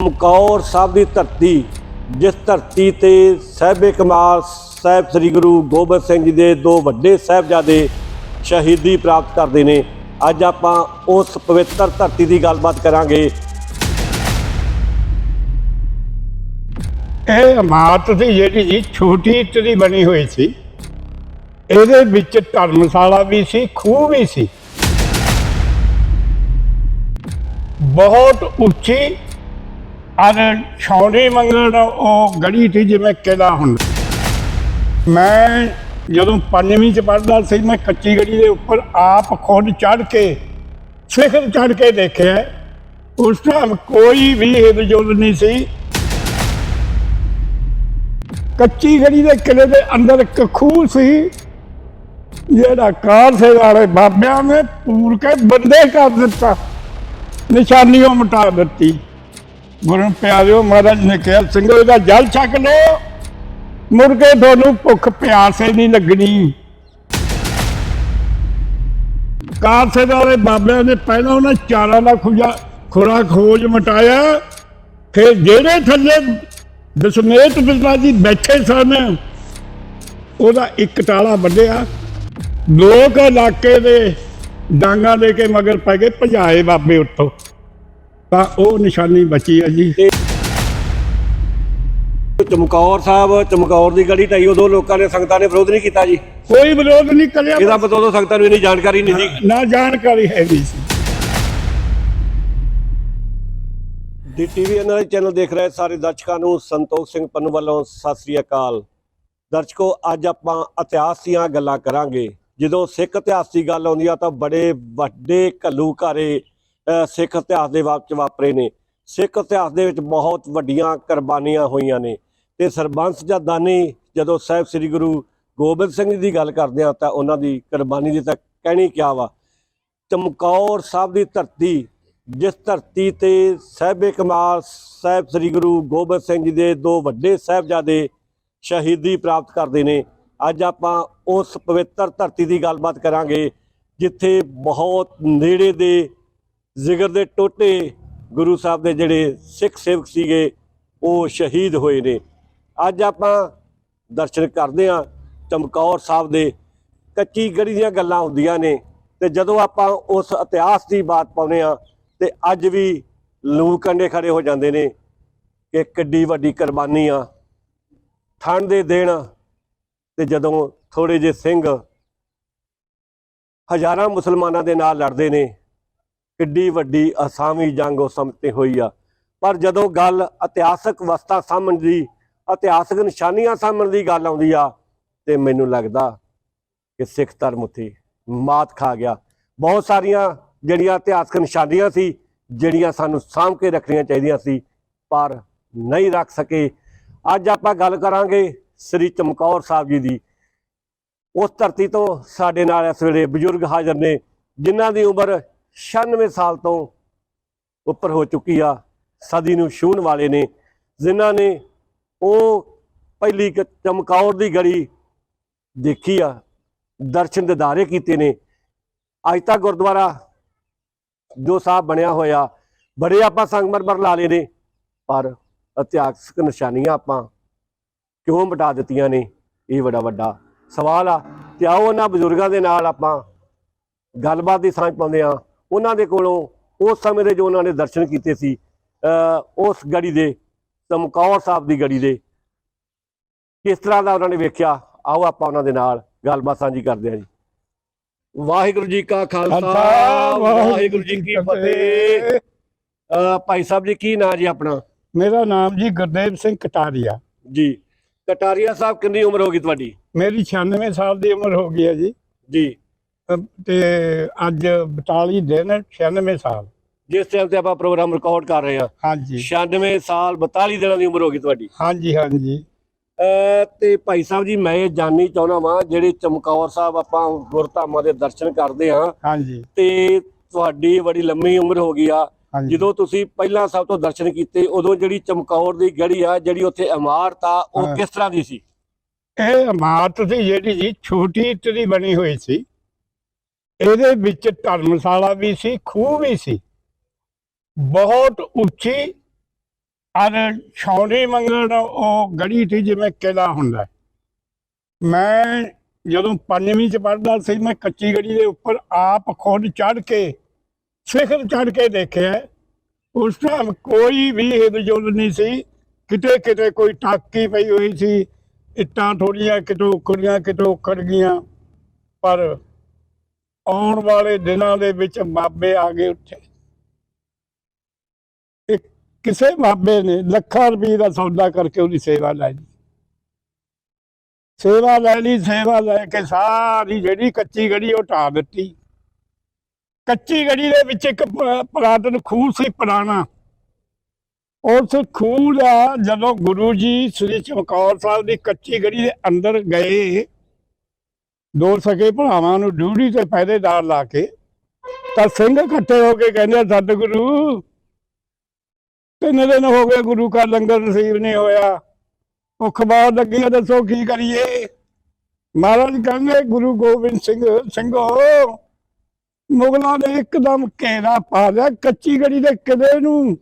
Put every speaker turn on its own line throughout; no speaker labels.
ਚਮਕੌਰ ਸਾਹਿਬ ਦੀ ਧਰਤੀ, ਜਿਸ ਧਰਤੀ ਤੇ ਸਾਹਿਬੇ ਕਮਾਲ ਸਾਹਿਬ ਸ੍ਰੀ ਗੁਰੂ ਗੋਬਿੰਦ ਸਿੰਘ ਜੀ ਦੇ ਦੋ ਵੱਡੇ ਸਾਹਿਬਜ਼ਾਦੇ ਸ਼ਹੀਦੀ ਪ੍ਰਾਪਤ ਕਰਦੇ ਨੇ। ਅੱਜ ਆਪਾਂ ਉਸ ਪਵਿੱਤਰ ਧਰਤੀ ਦੀ ਗੱਲਬਾਤ ਕਰਾਂਗੇ।
ਇਹ ਇਮਾਰਤ ਦੀ ਜਿਹੜੀ ਛੋਟੀ ਇੱਟ ਦੀ ਬਣੀ ਹੋਈ ਸੀ, ਇਹਦੇ ਵਿੱਚ ਧਰਮਸ਼ਾਲਾ ਵੀ ਸੀ, ਖੂਹ ਵੀ ਸੀ। ਬਹੁਤ ਉੱਚੀ ਅਰ ਛੌਣੀ ਮੰਗਣ, ਉਹ ਗੜੀ ਸੀ ਜਿਵੇਂ ਕਿਲਾ ਹੁੰਦਾ ਮੈਂ ਜਦੋਂ ਪੰਜਵੀਂ ਚ ਪੜ੍ਹਦਾ ਸੀ, ਮੈਂ ਕੱਚੀ ਗੜੀ ਦੇ ਉੱਪਰ ਆਪ ਖੁਦ ਚੜ ਕੇ, ਸਿਖਰ ਚੜ੍ਹ ਕੇ ਦੇਖਿਆ। ਉਸ ਟਾਈਮ ਕੋਈ ਵੀ ਹਿਲਜੁਲ ਨਹੀਂ ਸੀ। ਕੱਚੀ ਗੜੀ ਦੇ ਕਿਲੇ ਦੇ ਅੰਦਰ ਇੱਕ ਖੂਹ ਸੀ, ਜਿਹੜਾ ਕਾਰ ਸੇ ਵਾਲੇ ਬਾਬਿਆਂ ਨੇ ਪੂਰ ਕੇ ਬੰਦੇ ਕਰ ਦਿੱਤਾ, ਨਿਸ਼ਾਨੀਆਂ ਮਿਟਾ ਦਿੱਤੀ। ਗੁਰੂ ਪਿਆਰਿਓ, ਮਹਾਰਾਜ ਨੇ ਕਿਹਾ, ਸਿੰਘੋ, ਇਹਦਾ ਜਲ ਛਕ ਲਓ। ਮੁੜ ਕੇ ਤੁਹਾਨੂੰ ਭੁੱਖ ਪਿਆਸੇ ਨਹੀਂ ਲੱਗਣੀ। ਕਾਰ ਸੇ ਬਾਬਿਆਂ ਨੇ ਪਹਿਲਾਂ ਉਹਨਾਂ ਚਾਰਾਂ ਦਾ ਖੁਜਾ ਖੁਰਾ ਖੋਜ ਮਟਾਇਆ। ਫਿਰ ਜਿਹੜੇ ਥੱਲੇ ਦਸ਼ਮੇਤ ਬਿਜਲਾ ਜੀ ਬੈਠੇ ਸਨ, ਉਹਦਾ ਇੱਕ ਟਾਲਾ ਵੱਢਿਆ। ਲੋਕ ਇਲਾਕੇ ਦੇ ਡਾਂਗਾ ਦੇ ਕੇ ਮਗਰ ਪੈ ਗਏ, ਭਜਾਏ ਬਾਬੇ ਉੱਤੋਂ। ਤਾਂ ਉਹ ਨਿਸ਼ਾਨੀ ਬਚੀ ਹੈ ਜੀ।
ਚਮਕੌਰ ਸਾਹਿਬ ਚਮਕੌਰ ਦੀ ਗੜੀ ਢਾਈ ਉਦੋਂ ਲੋਕਾਂ ਨੇ ਸੰਗਤਾਂ ਨੇ ਵਿਰੋਧ ਨਹੀਂ ਕੀਤਾ ਜੀ।
ਕੋਈ ਵਿਰੋਧ ਨਹੀਂ ਕਰਿਆ।
ਇਹਦਾ ਬਤੌਰ ਸੰਗਤਾਂ ਨੂੰ ਇੰਨੀ ਜਾਣਕਾਰੀ ਨਹੀਂ ਸੀ।
ਨਾ ਜਾਣਕਾਰੀ ਹੈਗੀ ਸੀ।
ਦੀ ਟੀਵੀ ਐਨਆਰ ਚੈਨਲ ਦੇਖ ਰਹੇ ਸਾਰੇ ਦਰਸ਼ਕਾਂ ਨੂੰ ਸੰਤੋਖ ਸਿੰਘ ਪੰਨੂ ਵੱਲੋਂ ਸਤਿ ਸ੍ਰੀ ਅਕਾਲ। ਦਰਸ਼ਕੋ ਅੱਜ ਆਪਾਂ ਇਤਿਹਾਸ ਦੀਆਂ ਗੱਲਾਂ ਕਰਾਂਗੇ। ਜਦੋਂ ਸਿੱਖ ਇਤਿਹਾਸ ਦੀ ਗੱਲ ਆਉਂਦੀ ਆ ਤਾਂ ਬੜੇ ਵੱਡੇ ਘੱਲੂਘਾਰੇ ਅਹ, ਸਿੱਖ ਇਤਿਹਾਸ ਦੇ ਵਿੱਚ ਵਾਪਰੇ ਨੇ। ਸਿੱਖ ਇਤਿਹਾਸ ਦੇ ਵਿੱਚ ਬਹੁਤ ਵੱਡੀਆਂ ਕੁਰਬਾਨੀਆਂ ਹੋਈਆਂ ਨੇ। ਤੇ ਸਰਬੰਸ ਜਾਂ ਦਾਨੀ ਜਦੋਂ ਸਾਹਿਬ ਸ੍ਰੀ ਗੁਰੂ ਗੋਬਿੰਦ ਸਿੰਘ ਜੀ ਦੀ ਗੱਲ ਕਰਦੇ ਆ ਤਾਂ ਉਹਨਾਂ ਦੀ ਕੁਰਬਾਨੀ ਦੀ ਤਾਂ ਕਹਿਣੀ ਕਿਆ ਵਾ? ਚਮਕੌਰ ਸਾਹਿਬ ਦੀ ਧਰਤੀ, ਜਿਸ ਧਰਤੀ ਤੇ ਸਾਹਿਬੇ ਕਮਾਲ ਸਾਹਿਬ ਸ੍ਰੀ ਗੁਰੂ ਗੋਬਿੰਦ ਸਿੰਘ ਜੀ ਦੇ ਦੋ ਵੱਡੇ ਸਾਹਿਬਜ਼ਾਦੇ ਸ਼ਹੀਦੀ ਪ੍ਰਾਪਤ ਕਰਦੇ ਨੇ। ਅੱਜ ਆਪਾਂ ਉਸ ਪਵਿੱਤਰ ਧਰਤੀ ਦੀ ਗੱਲਬਾਤ ਕਰਾਂਗੇ, ਜਿੱਥੇ ਬਹੁਤ ਨੇੜੇ ਦੇ ਜ਼ਿਗਰ ਦੇ ਟੋਟੇ ਗੁਰੂ ਸਾਹਿਬ ਦੇ ਜਿਹੜੇ ਸਿੱਖ ਸੇਵਕ ਸੀਗੇ, ਉਹ ਸ਼ਹੀਦ ਹੋਏ ਨੇ। ਅੱਜ ਆਪਾਂ ਦਰਸ਼ਨ ਕਰਦੇ ਹਾਂ ਚਮਕੌਰ ਸਾਹਿਬ ਦੇ ਕੱਚੀ ਗੜੀ ਦੀਆਂ ਗੱਲਾਂ ਹੁੰਦੀਆਂ ਨੇ ਤੇ ਜਦੋਂ ਆਪਾਂ ਉਸ ਇਤਿਹਾਸ ਦੀ ਬਾਤ ਪਾਉਂਦੇ ਆ ਤੇ ਅੱਜ ਵੀ ਲੂ ਕੰਡੇ ਖੜੇ ਹੋ ਜਾਂਦੇ ਨੇ ਕਿ ਕਿੱਡੀ ਵੱਡੀ ਕੁਰਬਾਨੀ ਆ। ਠੰਡ ਦੇ ਦਿਨ ਤੇ ਜਦੋਂ ਥੋੜੇ ਜਿਹੇ ਸਿੰਘ ਹਜ਼ਾਰਾਂ ਮੁਸਲਮਾਨਾਂ ਦੇ ਨਾਲ ਲੜਦੇ ਨੇ ਕਿੱਡੀ ਵੱਡੀ ਅਸਾਮੀ ਜੰਗ ਉਸ ਸਮੇਂ ਤੇ ਹੋਈ ਆ। ਪਰ ਜਦੋਂ ਗੱਲ ਇਤਿਹਾਸਕ ਵਸਤਾਂ ਸਾਹਮਣ ਦੀ, ਇਤਿਹਾਸਕ ਨਿਸ਼ਾਨੀਆਂ ਸਾਹਮਣ ਦੀ ਗੱਲ ਆਉਂਦੀ ਆ, ਤੇ ਮੈਨੂੰ ਲੱਗਦਾ ਕਿ ਸਿੱਖ ਧਰਮ ਉੱਥੇ ਮਾਤ ਖਾ ਗਿਆ। ਬਹੁਤ ਸਾਰੀਆਂ ਜਿਹੜੀਆਂ ਇਤਿਹਾਸਕ ਨਿਸ਼ਾਨੀਆਂ ਸੀ, ਜਿਹੜੀਆਂ ਸਾਨੂੰ ਸਾਂਭ ਕੇ ਰੱਖਣੀਆਂ ਚਾਹੀਦੀਆਂ ਸੀ, ਪਰ ਨਹੀਂ ਰੱਖ ਸਕੇ। ਅੱਜ ਆਪਾਂ ਗੱਲ ਕਰਾਂਗੇ ਸ੍ਰੀ ਚਮਕੌਰ ਸਾਹਿਬ ਜੀ ਦੀ। ਉਸ ਧਰਤੀ ਤੋਂ ਸਾਡੇ ਨਾਲ ਇਸ ਵੇਲੇ ਬਜ਼ੁਰਗ ਹਾਜ਼ਰ ਨੇ, ਜਿਨ੍ਹਾਂ ਦੀ ਉਮਰ 96 ਸਾਲ ਤੋਂ ਉੱਪਰ ਹੋ ਚੁੱਕੀ ਆ, ਸਦੀ ਨੂੰ ਛੂਹਣ ਵਾਲੇ ਨੇ, ਜਿਨ੍ਹਾਂ ਨੇ ਉਹ ਪਹਿਲੀ ਚਮਕੌਰ ਦੀ ਗੜੀ ਦੇਖੀ ਆ, ਦਰਸ਼ਨ ਦਿਦਾਰੇ ਕੀਤੇ ਨੇ। ਅੱਜ ਤੱਕ ਗੁਰਦੁਆਰਾ ਜੋ ਸਾਹਿਬ ਬਣਿਆ ਹੋਇਆ, ਬੜੇ ਆਪਾਂ ਸੰਗਮਰਮਰ ਲਾ ਲਏ ਨੇ, ਪਰ ਇਤਿਹਾਸਕ ਨਿਸ਼ਾਨੀਆਂ ਆਪਾਂ ਕਿਉਂ ਮਿਟਾ ਦਿੱਤੀਆਂ ਨੇ? ਇਹ ਬੜਾ ਵੱਡਾ ਸਵਾਲ ਆ। ਤੇ ਆਓ ਉਹਨਾਂ ਬਜ਼ੁਰਗਾਂ ਦੇ ਨਾਲ ਆਪਾਂ ਗੱਲਬਾਤ ਦੀ ਸਾਂਝ ਪਾਉਂਦੇ ਆ ਉਹਨਾਂ ਦੇ ਕੋਲੋਂ ਉਸ ਸਮੇਂ ਦੇ ਜੋ ਉਹਨਾਂ ਨੇ ਦਰਸ਼ਨ ਕੀਤੇ ਸੀ ਉਸ ਗੜੀ ਦੇ ਚਮਕੌਰ ਸਾਹਿਬ ਦੀ ਗੜੀ ਦੇ ਕਿਸ ਤਰ੍ਹਾਂ ਦਾ ਉਹਨਾਂ ਨੇ ਵੇਖਿਆ ਆਓ ਆਪਾਂ ਉਹਨਾਂ ਦੇ ਨਾਲ ਗੱਲਬਾਤ ਸਾਂਝੀ ਕਰਦੇ ਹਾਂ ਜੀ। ਵਾਹਿਗੁਰੂ ਜੀ ਕਾ ਖਾਲਸਾ ਵਾਹਿਗੁਰੂ ਜੀ ਕੀ ਫਤਿਹ। ਭਾਈ ਸਾਹਿਬ ਜੀ ਕੀ ਨਾਂ ਜੀ ਆਪਣਾ?
ਮੇਰਾ ਨਾਮ ਜੀ ਗੁਰਦੇਵ ਸਿੰਘ ਕਟਾਰੀਆ।
ਜੀ ਕਟਾਰੀਆ ਸਾਹਿਬ ਕਿੰਨੀ ਉਮਰ ਹੋ ਗਈ ਤੁਹਾਡੀ?
ਮੇਰੀ 96 ਸਾਲ ਦੀ ਉਮਰ ਹੋ ਗਈ ਹੈ ਜੀ।
ਜੀ।
ਤੇ ਅੱਜ 42 ਦਿਨ 96 ਸਾਲ।
ਜਿਸ ਟਾਈਮ ਤੇ ਆਪਾਂ ਪ੍ਰੋਗਰਾਮ ਰਿਕਾਰਡ ਕਰ ਰਹੇ ਹਾਂ।
ਹਾਂਜੀ।
96 ਸਾਲ 42 ਦਿਨਾਂ ਦੀ ਉਮਰ ਹੋ ਗਈ ਤੁਹਾਡੀ।
ਹਾਂਜੀ ਹਾਂਜੀ।
ਤੇ ਭਾਈ ਸਾਹਿਬ ਜੀ ਮੈਂ ਇਹ ਜਾਣਨੀ ਚਾਹੁੰਦਾ ਵਾਂ ਜਿਹੜੇ ਚਮਕੌਰ ਸਾਹਿਬ ਆਪਾਂ ਗੁਰਧਾਮਾਂ ਦੇ ਦਰਸ਼ਨ ਕਰਦੇ ਹਾਂ
ਹਾਂਜੀ।
ਤੇ ਤੁਹਾਡੀ ਬੜੀ ਲੰਮੀ ਉਮਰ ਹੋ ਗਈ ਆ। ਜਦੋਂ ਤੁਸੀਂ ਪਹਿਲਾਂ ਸਭ ਤੋਂ ਦਰਸ਼ਨ ਕੀਤੇ ਉਦੋਂ ਜਿਹੜੀ ਚਮਕੌਰ ਦੀ ਗੜੀ ਆ ਜਿਹੜੀ ਉੱਥੇ ਇਮਾਰਤ ਆ ਉਹ। ਕਿਸ ਤਰ੍ਹਾਂ ਦੀ ਸੀ?
ਇਹ ਇਮਾਰਤ ਸੀ ਜਿਹੜੀ ਜੀ ਛੋਟੀ ਤਰੀ ਬਣੀ ਹੋਈ ਸੀ। ਇਹਦੇ ਵਿੱਚ ਧਰਮਸ਼ਾਲਾ ਵੀ ਸੀ, ਖੂਹ ਵੀ ਸੀ। ਬਹੁਤ ਉੱਚੀ ਅਰ ਛਾਉਣੀ ਮੰਗਣ ਉਹ ਗੜੀ ਸੀ ਜਿਵੇਂ ਕਿਲਾ ਹੁੰਦਾ। ਮੈਂ ਜਦੋਂ ਪੰਜਵੀਂ ਚ ਪੜ੍ਹਦਾ ਸੀ, ਮੈਂ ਕੱਚੀ ਗੜੀ ਦੇ ਉੱਪਰ ਆਪ ਖੁਦ ਚੜ੍ਹ ਕੇ, ਸਿਖਰ ਚੜ੍ਹ ਕੇ ਦੇਖਿਆ। ਉਸ ਟਾਈਮ ਕੋਈ ਵੀ ਹਿਲਜੁਲ ਨਹੀਂ ਸੀ। ਕਿਤੇ ਕਿਤੇ ਕੋਈ ਟਾਕੀ ਪਈ ਹੋਈ ਸੀ। ਇੱਟਾਂ ਥੋੜੀਆਂ ਕਿਤੋਂ ਉਖੜੀਆਂ, ਕਿਤੋਂ ਉਖੜ ਗਈਆਂ। ਪਰ ਆਉਣ ਵਾਲੇ ਦਿਨਾਂ ਦੇ ਵਿੱਚ ਬਾਬੇ ਆ ਗਏ ਉੱਥੇ। ਇੱਕ ਕਿਸੇ ਬਾਬੇ ਨੇ ਲੱਖਾਂ ਰੁਪਏ ਦਾ ਸੌਦਾ ਕਰਕੇ ਉਹਦੀ ਸੇਵਾ ਲੈ ਲਈ। ਸੇਵਾ ਲੈ ਲਈ, ਸੇਵਾ ਲੈ ਕੇ ਸਾਰੀ ਜਿਹੜੀ ਕੱਚੀ ਗੜੀ ਉਹ ਢਾ ਦਿੱਤੀ। ਕੱਚੀ ਗੜੀ ਦੇ ਵਿੱਚ ਇੱਕ ਪੁਰਾਤਨ ਖੂਹ ਸੀ ਪੁਰਾਣਾ। ਉਸ ਖੂਹ ਦਾ ਜਦੋਂ ਗੁਰੂ ਜੀ ਸ੍ਰੀ ਚਮਕੌਰ ਸਾਹਿਬ ਦੀ ਕੱਚੀ ਗੜੀ ਦੇ ਅੰਦਰ ਗਏ ਦੋ ਸਕੇ ਭਰਾਵਾਂ ਨੂੰ ਡਿਊਟੀ ਤੇ ਪਹਿਰੇਦਾਰ ਲਾ ਕੇ। ਤਾਂ ਸਿੰਘ ਇਕੱਠੇ ਹੋ ਕੇ ਕਹਿੰਦੇ ਸਤਿਗੁਰੂ, ਤਿੰਨ ਦਿਨ ਹੋ ਗਏ ਗੁਰੂ ਕਾ ਲੰਗਰ ਨਸੀਬ ਨਹੀਂ ਹੋਇਆ। ਭੁੱਖ ਬਹੁਤ ਲੱਗੀ ਹੈ ਦੱਸੋ ਕੀ ਕਰੀਏ? ਮਹਾਰਾਜ ਕਹਿੰਦੇ, ਗੁਰੂ ਗੋਬਿੰਦ ਸਿੰਘ, ਸਿੰਘੋ, ਮੁਗਲਾਂ ਨੇ ਇੱਕਦਮ ਘੇਰਾ ਪਾ ਲਿਆ, ਕੱਚੀ ਗੜੀ ਦੇ ਕਿਲੇ ਨੂੰ।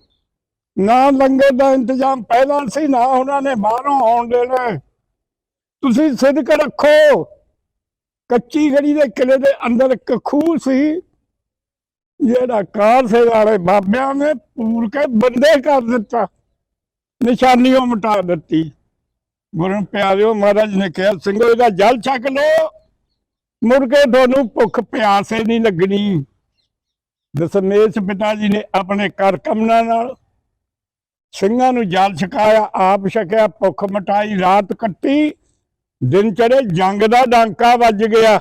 ਨਾ ਲੰਗਰ ਦਾ ਇੰਤਜ਼ਾਮ ਪਹਿਲਾਂ ਸੀ, ਨਾ ਉਹਨਾਂ ਨੇ ਬਾਹਰੋਂ ਆਉਣ ਦੇਣਾ। ਤੁਸੀਂ ਸਿੱਧਕ ਰੱਖੋ ਕੱਚੀ ਗੜੀ ਦੇ ਕਿਲੇ ਦੇ ਅੰਦਰ ਇੱਕ ਖੂਹ ਸੀ, ਜਿਹੜਾ ਕਾਰ ਸੇ ਵਾਲੇ ਬਾਬਿਆਂ ਨੇ ਪੂਰ ਕੇ ਬੰਦੇ ਕਰ ਦਿੱਤਾ ਨਿਸ਼ਾਨੀ ਉਹ ਮਿਟਾ ਦਿੱਤੀ। ਗੁਰੂ ਪਿਆਰਿਓ ਮਹਾਰਾਜ ਨੇ ਕਿਹਾ, ਸਿੰਘੋ, ਇਹਦਾ ਜਲ ਛਕ ਲੋ ਮੁੜ ਕੇ ਤੁਹਾਨੂੰ ਭੁੱਖ ਪਿਆਸੇ ਨਹੀਂ ਲੱਗਣੀ। ਦਸਮੇਸ਼ ਪਿਤਾ ਜੀ ਨੇ ਆਪਣੇ ਕਰ ਕਮਨਾਂ ਨਾਲ ਸਿੰਘਾਂ ਨੂੰ ਜਲ ਛਕਾਇਆ, ਆਪ ਛਕਿਆ, ਭੁੱਖ ਮਟਾਈ, ਰਾਤ ਕੱਟੀ। ਦਿਨ ਚੜੇ ਜੰਗ ਦਾ ਡਾਂਕਾ ਵੱਜ ਗਿਆ।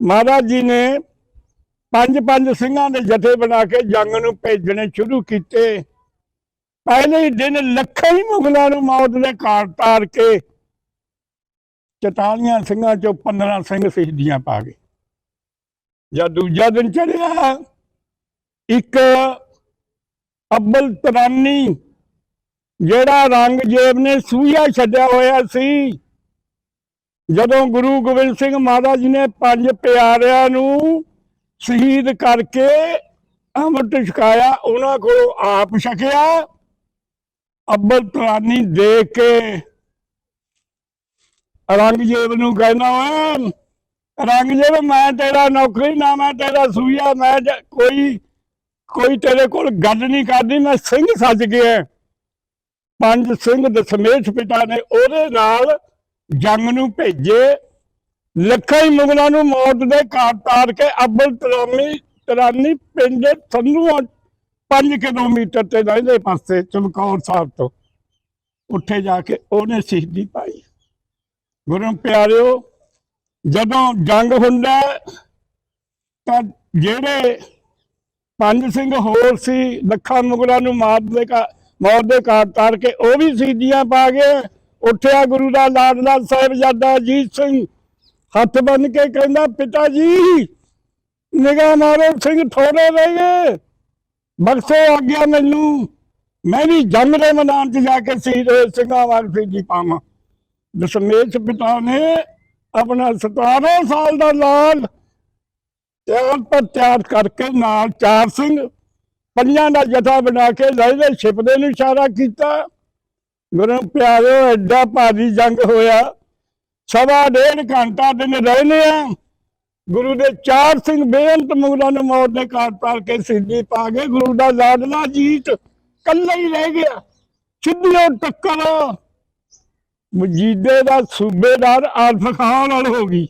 ਮਹਾਰਾਜ ਜੀ ਨੇ ਪੰਜ ਪੰਜ ਸਿੰਘਾਂ ਦੇ ਜਥੇ ਬਣਾ ਕੇ ਜੰਗ ਨੂੰ ਭੇਜਣੇ ਸ਼ੁਰੂ ਕੀਤੇ। ਪਹਿਲੇ ਦਿਨ ਲੱਖਾਂ ਹੀ ਮੁਗਲਾਂ ਨੂੰ ਮੌਤ ਦੇ ਘਾਟ ਤਾਰ ਕੇ 44 ਸਿੰਘਾਂ ਚੋਂ 15 ਸਿੰਘ ਸ਼ਹੀਦੀਆਂ ਪਾ ਗਏ। ਜਦ ਦੂਜਾ ਦਿਨ ਚੜਿਆ ਇੱਕ ਅੱਬਲ ਤਰਾਨੀ, ਜਿਹੜਾ ਰੰਗਜੇਬ ਨੇ ਸੂਈਆ ਛੱਡਿਆ ਹੋਇਆ ਸੀ ਜਦੋਂ ਗੁਰੂ ਗੋਬਿੰਦ ਸਿੰਘ ਮਹਾਰਾਜ ਜੀ ਨੇ ਪੰਜ ਪਿਆਰਿਆਂ ਨੂੰ ਸ਼ਹੀਦ ਕਰਕੇ ਅੰਮ੍ਰਿਤ ਛਕਾਇਆ, ਉਹਨਾਂ ਕੋਲ ਆਪ ਛਕਿਆ, ਅੱਬਲ ਤਰਾਨੀ ਦੇਖ ਕੇ ਰੰਗਜੀਤ ਨੂੰ ਕਹਿੰਦਾ, ਓਏ ਔਰੰਗਜ਼ੇਬ ਮੈਂ ਤੇਰਾ ਨੌਕਰੀ ਨਾ, ਮੈਂ ਤੇਰਾ ਸੂਈਆ, ਮੈਂ ਕੋਈ ਕੋਈ ਤੇਰੇ ਕੋਲ ਗੱਲ ਨਹੀਂ ਕਰਦੀ, ਮੈਂ ਸਿੰਘ ਸੱਜ ਗਿਆ। ਪੰਜ ਸਿੰਘ ਦਸ਼ਮੇਸ਼ ਪਿਤਾ ਨੇ ਉਹਦੇ ਨਾਲ ਜੰਗ ਨੂੰ ਭੇਜੇ ਲੱਖਾਂ ਹੀ ਮੁਗਲਾਂ ਨੂੰ ਮੌਤ ਦੇ ਘਾਟ ਤਾਰ ਕੇ ਅੱਬਲ ਤਰਾਨੀ ਤਰਾਨੀ ਪਿੰਡ ਸੰਧੂ 5 ਕਿਲੋਮੀਟਰ ਤੇ ਰਹਿੰਦੇ ਪਾਸੇ, ਚਮਕੌਰ ਸਾਹਿਬ ਤੋਂ। ਉੱਥੇ ਜਾ ਕੇ ਉਹਨੇ ਸ਼ਹੀਦੀ ਪਾਈ। ਗੁਰੂ ਪਿਆਰਿਓ, ਜਦੋਂ ਜੰਗ ਹੁੰਦਾ ਤਾਂ ਜਿਹੜੇ ਪੰਜ ਸਿੰਘ ਹੋਰ ਸੀ, ਲੱਖਾਂ ਮੁਗਲਾਂ ਨੂੰ ਮਾਰ ਦੇ ਮੌਤ ਦੇ ਘਾਟ ਤਾਰ ਕੇ, ਉਹ ਵੀ ਸ਼ਹੀਦੀਆਂ ਪਾ ਗਏ। ਉੱਠਿਆ ਗੁਰੂ ਦਾ ਲਾਡਲਾ ਸਾਹਿਬਜ਼ਾਦਾ ਅਜੀਤ ਸਿੰਘ। ਹੱਥ ਬੰਨ ਕੇ ਕਹਿੰਦਾ, ਪਿਤਾ ਜੀ, ਨਿਗਾਹ ਮਾਰੋ, ਸਿੰਘ ਥੋੜੇ ਰਹਿ ਗਏ ਬਖਸ਼ੋ ਆਗਿਆ ਮੈਨੂੰ। ਮੈਂ ਵੀ ਜੰਗ ਦੇ ਮੈਦਾਨ 'ਚ ਜਾ ਕੇ ਸ਼ਹੀਦ ਹੋਏ, ਸਿੰਘਾਂ ਵਾਂਗ ਸ਼ਹੀਦੀ ਪਾਵਾਂ। ਦਸ਼ਮੇਸ਼ ਪਿਤਾ ਨੇ ਆਪਣਾ 17 ਸਾਲ ਦਾ ਲਾਲ ਤਿਆਰ ਪਰ ਤਿਆਰ ਕਰਕੇ ਨਾਲ ਚਾਰ ਸਿੰਘ, ਪੰਜਾਂ ਦਾ ਜਥਾ ਬਣਾ ਕੇ ਲਹਿਦੇ ਛਿਪਦੇ ਨੂੰ ਇਸ਼ਾਰਾ ਕੀਤਾ। ਗੁਰੂ ਪਿਆਰਿਓ ਐਡਾ ਭਾਰੀ ਜੰਗ ਹੋਇਆ। ਸਵਾ ਡੇਢ ਘੰਟਾ ਦਿਨ ਰਹਿਨੇ ਆ। ਗੁਰੂ ਦੇ ਚਾਰ ਸਿੰਘ ਬੇਅੰਤ ਮੁਗਲਾਂ ਨੂੰ ਮੌਤ ਦੇ ਘਾਟ ਤਾਰ ਕੇ ਸਿੱਧੀ ਪਾ ਗਏ। ਗੁਰੂ ਦਾ ਲਾਡਲਾ ਜੀਤ ਕੱਲਾ ਹੀ ਰਹਿ ਗਿਆ। ਸਿੱਧੀਓ ਟੱਕਰ। ਮਜੀਦੇ ਦਾ ਸੂਬੇਦਾਰ ਆਲਫ ਖਾਨ ਨਾਲ ਹੋ ਗਈ।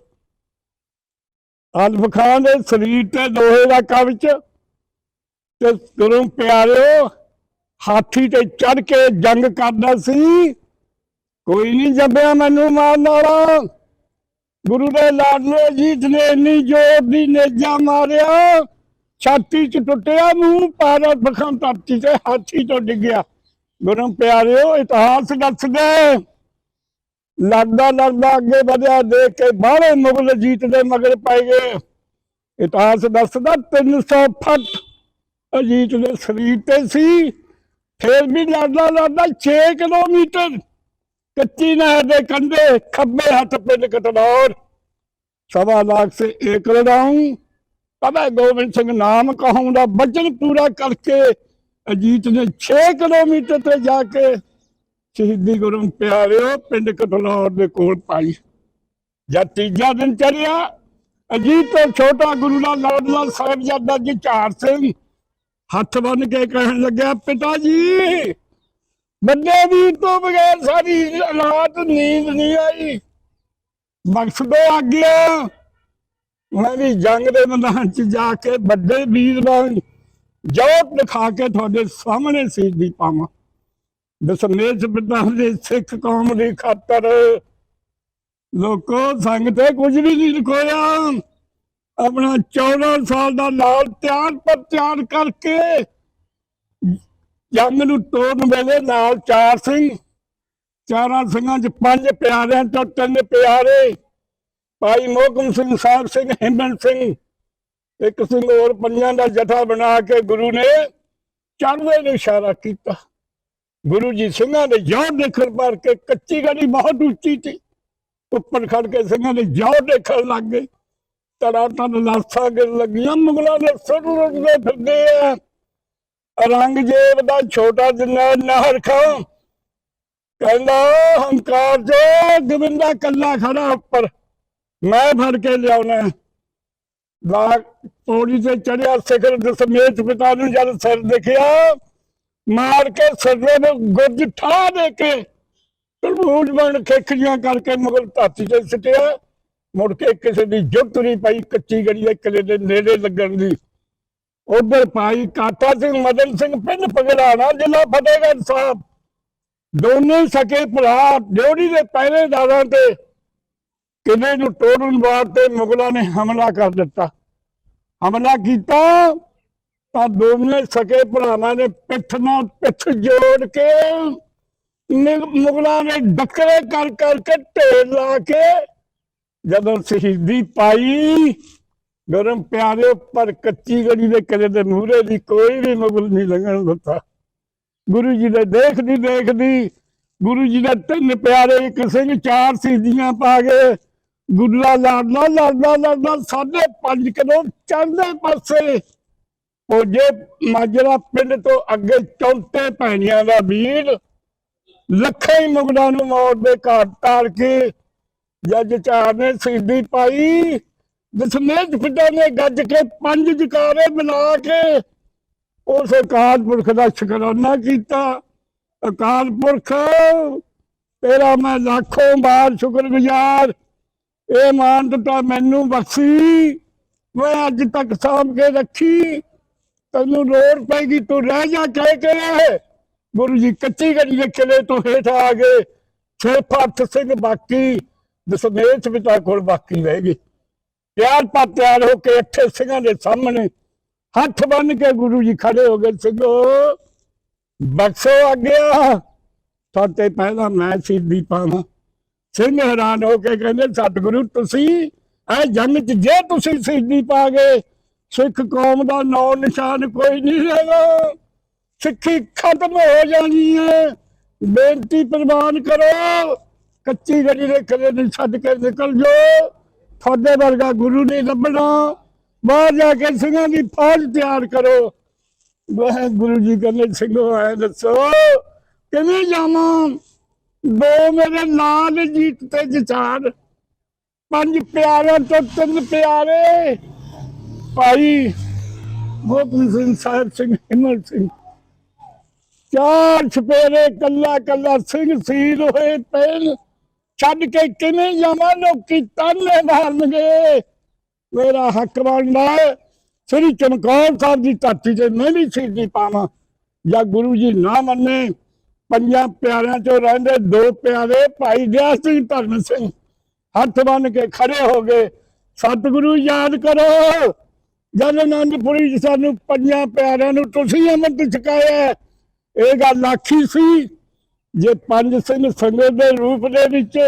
ਆਲਫ ਖਾਨ ਦੇ ਸਰੀਰ ਤੇ ਲੋਹੇ ਦਾ ਕਵਚ। ਤੇ ਗੁਰੂ ਪਿਆਰਿਓ ਹਾਥੀ ਤੇ ਚੜ ਕੇ ਜੰਗ ਕਰਦਾ ਸੀ। ਕੋਈ ਨਹੀਂ ਜੰਬਿਆ ਮੈਨੂੰ ਮਾਰਨ ਵਾਲਾ। ਗੁਰੂ ਦੇ ਲਾਡਲੇ ਜੀਤ ਨੇ ਇੰਨੀ ਜ਼ੋਰ ਦੀ ਨੇਜਾ ਮਾਰਿਆ। ਛਾਤੀ ਚ ਟੁੱਟਿਆ ਮੂੰਹ, ਪਾਰਾ ਬਖਾਂ ਧਰਤੀ ਤੇ ਹਾਥੀ ਤੋਂ ਡਿੱਗਿਆ। ਗੁਰੂ ਪਿਆਰਿਓ, ਇਤਿਹਾਸ ਦੱਸਦਾ ਲੜਦਾ ਲੜਦਾ ਅੱਗੇ ਵਧਿਆ, ਦੇਖ ਕੇ ਬਾਹਲੇ ਮੁਗਲ ਜੀਤ ਦੇ ਮਗਰ ਪੈ ਗਏ। ਇਤਿਹਾਸ ਦੱਸਦਾ 300 ਫੱਟ ਅਜੀਤ ਦੇ ਸਰੀਰ ਤੇ ਸੀ। ਫੇਰ ਵੀ ਲੜਦਾ ਲੜਦਾ 6 ਕਿਲੋਮੀਟਰ ਕੱਚੀ ਨਹਿਰ ਦੇ ਕੰਢੇ ਖੱਬੇ ਹੱਥ ਪਿੰਡ ਕਟਨੌਰ ਸਵਾ ਲੱਖ ਸੇ ਇੱਕ ਲੜਾਉਂ ਤਬੇ ਗੋਬਿੰਦ ਸਿੰਘ ਨਾਮ ਕਹਾਉਂਦਾ ਬਚਨ ਪੂਰਾ ਕਰਕੇ ਅਜੀਤ ਨੇ 6 ਕਿਲੋਮੀਟਰ ਤੇ ਜਾ ਕੇ ਸ਼ਹੀਦੀ ਗੁਰੂ ਪਿਆਰਿਓ ਪਿੰਡ ਕਟਨੌਰ ਦੇ ਕੋਲ ਪਾਈ। ਜਦ ਤੀਜਾ ਦਿਨ ਚੜਿਆ ਅਜੀਤ ਤੋਂ ਛੋਟਾ ਗੁਰੂ ਨਾਲ ਲੜਦਾ ਸਾਹਿਬਜ਼ਾਦਾ ਜੀ ਚਾਰ ਸਿੰਘ ਹੱਥ ਬੰਨ ਕੇ ਕਹਿਣ ਲੱਗਿਆ, ਪਿਤਾ ਜੀ ਵੱਡੇ ਵੀਰ ਤੋਂ ਬਗੈਰ ਸਾਡੀ ਰਾਤ ਨੀਂਦ ਨਹੀਂ ਆਈ। ਬਖਸ਼ ਦੋ ਆਗਿਆ। ਮੈਂ ਵੀ ਜੰਗ ਦੇ ਮੈਦਾਨ ਚ ਜਾ ਕੇ ਵੱਡੇ ਵੀਰ ਵਾਂਗ ਜੋਤ ਦਿਖਾ ਕੇ ਤੁਹਾਡੇ ਸਾਹਮਣੇ ਸਿੱਧੀ ਪਾਵਾਂ। ਦਸਮੇਸ਼ ਪਿਤਾ ਦੇ ਸਿੱਖ ਕੌਮ ਦੀ ਖਾਤਰ ਲੋਕੋ ਸੰਗ ਤੇ ਕੁਝ ਵੀ ਨਹੀਂ ਲੁਕੋਇਆ ਆਪਣਾ 14 ਸਾਲ ਦਾ ਲਾਲ ਤਿਆਰ ਪਰ ਤਿਆਰ ਕਰਕੇ ਜੰਗ ਨੂੰ ਤੋੜਨ ਵੇਲੇ ਨਾਲ ਚਾਰ ਸਿੰਘ, ਚਾਰਾਂ ਸਿੰਘਾਂ ਚ ਪੰਜ ਪਿਆਰਿਆਂ ਤੋਂ ਤਿੰਨ ਪਿਆਰੇ, ਭਾਈ ਮੋਹਕਮ ਸਿੰਘ, ਸਾਹਿਬ ਸਿੰਘ ਹਿੰਮਤ ਸਿੰਘ, ਇੱਕ ਸਿੰਘ ਹੋਰ ਪੰਜਾਂ ਦਾ ਜਥਾ ਬਣਾ ਕੇ ਗੁਰੂ ਨੇ ਚੜ੍ਹਦੇ ਨੂੰ ਇਸ਼ਾਰਾ ਕੀਤਾ। ਗੁਰੂ ਜੀ ਸਿੰਘਾਂ ਦੇ ਜੋਰ ਦੇਖਣ ਪਰ ਕੇ ਕੱਚੀ ਗੜੀ ਬਹੁਤ ਉੱਚੀ ਸੀ, ਉੱਪਰ ਖੜ ਕੇ ਸਿੰਘਾਂ ਦੇ ਜੋਰ ਦੇਖਣ ਲੱਗ ਗਏ। ਤੜਾ ਤੜ ਲਾਸਾਂ ਗਿਰ ਲੱਗੀਆਂ, ਮੁਗਲਾਂ ਦੇ ਸੁਰ ਰੁੱਟਦੇ ਫਿਰਦੇ ਆ। ਔਰੰਗਜ਼ੇਬ ਦਾ ਛੋਟਾ ਜਿੰਨਾ ਨਾਹਰ ਖਾਂ, ਕਹਿੰਦਾ, ਹੰਕਾਰ ਜੋ, ਗੋਬਿੰਦਾ ਕੱਲਾ ਖੜਾ ਉੱਪਰ, ਮੈਂ ਫੜ ਕੇ ਲਿਆਉਣਾ। ਲਾ ਪੌੜੀ ਤੇ ਚੜਿਆ ਸਿਖਰ ਦਸਮੇਤ ਪਿਤਾ ਨੂੰ ਜਦ ਸਿਰ ਦੇਖਿਆ, ਮਾਰ ਕੇ ਸਿਰ ਨੂੰ ਗੁੱਜ ਠਾ ਦੇ ਕੇ, ਤਰਬੂਜ ਬਣ ਖੇਖੀਆਂ ਕਰਕੇ ਮੁਗਲ ਧਰਤੀ ਤੇ ਸਿੱਟਿਆ। ਮੁੜ ਕੇ ਕਿਸੇ ਦੀ ਜੁੱਤ ਨਹੀਂ ਪਈ, ਕੱਚੀ ਗੜੀ ਦੇ ਕਿਲੇ ਦੇ ਨੇੜੇ ਲੱਗਣ ਦੀ। ਉਧਰ ਭਾਈ ਕਾਟਾ ਸਿੰਘ, ਮਦਨ ਸਿੰਘ ਪਿੰਡ ਪਗਲਾਣਾ ਜ਼ਿਲ੍ਹਾ ਫਤਿਹਗੜ੍ਹ ਸਾਹਿਬ। ਦੋਨੇ ਸਕੇ ਭਰਾ ਡਿਉੜੀ ਦੇ ਪਹਿਰੇਦਾਰਾਂ ਤੇ ਕਿਲੇ ਨੂੰ ਤੋੜਨ ਵਾਸਤੇ ਮੁਗਲਾਂ ਨੇ ਹਮਲਾ ਕਰ ਦਿੱਤਾ। ਹਮਲਾ ਕੀਤਾ ਤਾਂ ਦੋਨੇ ਸਕੇ ਭਰਾਵਾਂ ਨੇ ਪਿੱਠ ਨਾਲ ਪਿੱਠ ਜੋੜ ਕੇ ਮੁਗਲਾਂ ਨੇ ਡੱਕਰੇ ਕਰ ਕਰਕੇ ਢੇਰ ਲਾ ਕੇ ਜਦੋਂ ਸ਼ਹੀਦੀ ਪਾਈ, ਗਰਮ ਪਿਆਰੇ ਉੱਪਰ ਕੱਚੀ ਗੜੀ ਦੇ ਕਿਲੇ ਦੇ ਮੂਹਰੇ ਦੀ ਕੋਈ ਵੀ ਮੁਗਲ ਨਹੀਂ ਲੰਘਣ ਦਿੱਤਾ। ਗੁਰੂ ਜੀ ਦੇ ਦੇਖਦੀ ਦੇਖਦੀ, ਗੁਰੂ ਜੀ ਦੇ ਤਿੰਨ ਪਿਆਰੇ ਇੱਕ ਸਿੰਘ ਚਾਰ ਸਿੱਧੀਆਂ ਪਾ ਗਏ ਗੁੱਲਾ ਲਾਡਲਾ ਲਾਡਲਾ ਲਾਡਲਾ, ਸਾਢੇ ਪੰਜ ਕਿਲੋ ਚੜ੍ਹਦੇ ਪਾਸੇ ਉਹ ਜੇ ਮਾਜਰਾ ਪਿੰਡ ਤੋਂ ਅੱਗੇ ਚੌਂਤੇ ਪੈਣੀਆਂ ਦਾ ਵੀਰ ਲੱਖਾਂ ਹੀ ਮੁਗਲਾਂ ਨੂੰ ਮੌਤ ਦੇ ਘਾਟ ਤਾਰ ਕੇ ਜੱਜ ਚਾਰ ਨੇ ਸਿੱਧੀ ਪਾਈ ਦਸਮੇਤ ਪਿਤਾ ਨੇ ਗੱਜ ਕੇ ਪੰਜ ਜਕਾਰੇ ਮਿਲਾ ਕੇ ਉਸ ਅਕਾਲ ਪੁਰਖ ਦਾ ਸ਼ੁਕਰਾਨਾ ਕੀਤਾ। ਅਕਾਲ ਪੁਰਖ, ਤੇਰਾ ਮੈਂ ਲੱਖੋਂ ਬਾਰ ਸ਼ੁਕਰਗੁਜ਼ਾਰ। ਇਹ ਮਾਨਤਾ ਮੈਨੂੰ ਬਖਸ਼ੀ, ਮੈਂ ਅੱਜ ਤੱਕ ਸਾਂਭ ਕੇ ਰੱਖੀ। ਤੈਨੂੰ ਲੋੜ ਪੈਗੀ, ਤੂੰ ਰਹਿ ਜਾ, ਕਹਿ ਕੇ ਗੁਰੂ ਜੀ ਕੱਚੀ ਗੜੀ ਦੇ ਕਿਲੇ ਤੋਂ ਹੇਠ ਆ ਗਏ। ਛੇ ਪੱਤ ਸਿੰਘ ਬਾਕੀ ਦਸਮੇਤ ਪਿਤਾ ਕੋਲ ਬਾਕੀ ਰਹਿ ਗਏ ਪਿਆਰ ਪਾ ਤਿਆਰ ਹੋ ਕੇ ਇੱਥੇ ਸਿੰਘਾਂ ਦੇ ਸਾਹਮਣੇ ਹੱਥ ਬੰਨ ਕੇ ਗੁਰੂ ਜੀ ਖੜੇ ਹੋ ਗਏ, ਸਿੰਘੋ, ਬਖਸ਼ੋ ਆਗਿਆ। ਤੁਹਾਡੇ ਪਹਿਲਾਂ ਮੈਂ ਸਿੱਧੀ ਪਾਵਾਂ। ਸਿੰਘ ਹੈਰਾਨ ਹੋ ਕੇ ਕਹਿੰਦੇ, ਸਤਿਗੁਰੂ, ਤੁਸੀਂ ਇਹ ਜੰਗ ਚ ਜੇ ਤੁਸੀਂ ਸਿੱਧੀ ਪਾ ਗਏ, ਸਿੱਖ ਕੌਮ ਦਾ ਨਾਂ ਨਿਸ਼ਾਨ ਕੋਈ ਨਹੀਂ ਰਹੇਗਾ ਸਿੱਖੀ ਖਤਮ ਹੋ ਜਾਣੀ ਹੈ। ਬੇਨਤੀ ਪ੍ਰਵਾਨ ਕਰੋ। ਕੱਚੀ ਗੱਡੀ ਦੇ ਕਿਲੇ ਨੂੰ ਛੱਡ ਕੇ ਨਿਕਲ ਜੋ ਤੁਹਾਡੇ ਵਰਗਾ ਗੁਰੂ ਨਹੀਂ ਲੱਭਣਾ। ਬਾਹਰ ਜਾ ਕੇ ਸਿੰਘਾਂ ਦੀ ਫੌਜ ਤਿਆਰ ਕਰੋ। ਵਾਹਿਗੁਰੂ ਜੀ ਕਹਿੰਦੇ, ਸਿੰਘੋ ਆਏ ਦੱਸੋ, ਕਿਵੇਂ ਜਾਵਾਂ? ਦੋ ਮੇਰੇ ਲਾਲ ਜੀਤ ਤੇ ਜਚਾਰ। ਪੰਜ ਪਿਆਰਿਆਂ ਤੋਂ ਤਿੰਨ ਪਿਆਰੇ। ਭਾਈ ਗੋਬਿੰਦ ਸਿੰਘ, ਸਾਹਿਬ ਸਿੰਘ, ਹਿੰਮਤ ਸਿੰਘ। ਚਾਰ ਛਪੇਰੇ ਕੱਲਾ ਕੱਲਾ ਸਿੰਘ ਸੀਲ ਹੋਏ ਪੈਣ। ਛੱਡ ਕੇ ਕਿਵੇਂ ਜਾਵਾਂ? ਲੋਕੀ ਤਾਨੇ ਮਾਰਨਗੇ। ਮੇਰਾ ਹੱਕ ਬਣਦਾ ਸ੍ਰੀ ਚਮਕੌਰ ਸਾਹਿਬ ਦੀ ਧਰਤੀ ਤੇ ਮੈਂ ਵੀ ਸਿੱਧੀ ਪਾਵਾਂ। ਜਾਂ ਗੁਰੂ ਜੀ ਨਾ ਮੰਨੇ, ਪੰਜਾਂ ਪਿਆਰਿਆਂ ਚੋਂ ਰਹਿੰਦੇ ਦੋ ਪਿਆਰੇ ਭਾਈ ਦਿਆ ਸਿੰਘ ਧਰਮ ਸਿੰਘ। ਹੱਥ ਬੰਨ ਕੇ ਖੜੇ ਹੋ ਗਏ। ਸਤਿਗੁਰੂ ਯਾਦ ਕਰੋ, ਜਦ ਅਨੰਦਪੁਰੀ 'ਚ ਸਾਨੂੰ ਪੰਜਾਂ ਪਿਆਰਿਆਂ ਨੂੰ ਤੁਸੀਂ ਅੰਮ੍ਰਿਤ ਛਕਾਇਆ, ਇਹ ਗੱਲ ਆਖੀ ਸੀ ਜੇ ਪੰਜ ਸਿੰਘ ਸੰਗਤ ਦੇ ਰੂਪ ਦੇ ਵਿੱਚ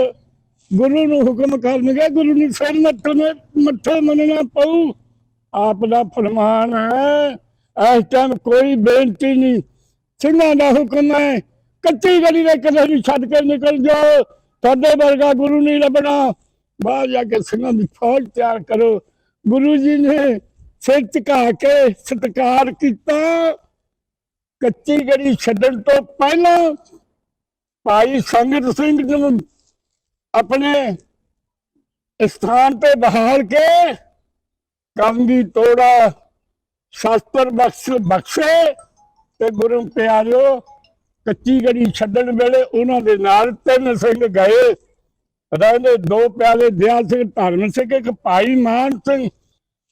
ਗੁਰੂ ਨੂੰ ਹੁਕਮ ਕਰਨਗੇ, ਗੁਰੂ ਨੂੰ ਸਿਰ ਮੱਥੇ ਮੱਥੇ ਮੰਨਣਾ ਪਊ। ਆਪ ਦਾ ਫਰਮਾਨ ਹੈ, ਇਸ ਟਾਈਮ ਕੋਈ ਬੇਨਤੀ ਨਹੀਂ। ਸਿੰਘਾਂ ਦਾ ਹੁਕਮ ਹੈ, ਕੱਚੀ ਗਲੀ ਦੇ ਕਦੇ ਵੀ ਛੱਡ ਕੇ ਨਿਕਲ ਜਾਓ। ਤੁਹਾਡੇ ਵਰਗਾ ਗੁਰੂ ਨਹੀਂ ਲੱਭਣਾ। ਬਾਹਰ ਜਾ ਕੇ ਸਿੰਘਾਂ ਦੀ ਫੌਜ ਤਿਆਰ ਕਰੋ। ਗੁਰੂ ਜੀ ਨੇ ਸਿਰ ਝੁਕਾ ਕੇ ਸਤਿਕਾਰ ਕੀਤਾ। ਕੱਚੀ ਗਲੀ ਛੱਡਣ ਤੋਂ ਪਹਿਲਾਂ ਭਾਈ ਸੰਗਤ ਸਿੰਘ ਨੂੰ ਆਪਣੇ ਸਥਾਨ ਤੇ ਬਹਾਲ ਕੇ ਕੰਗੀ ਤੋੜਾ ਸ਼ਾਸਤਰ ਬਖਸ਼ ਬਖਸ਼ੇ ਤੇ ਗੁਰੂ ਪਿਆਰਿਓ, ਕੱਚੀ ਗੜੀ ਛੱਡਣ ਵੇਲੇ ਉਹਨਾਂ ਦੇ ਨਾਲ ਤਿੰਨ ਸਿੰਘ ਗਏ। ਰਹਿੰਦੇ ਦੋ ਪਿਆਲੇ ਦਿਆ ਸਿੰਘ, ਧਰਮ ਸਿੰਘ, ਇੱਕ ਭਾਈ ਮਾਨ ਸਿੰਘ।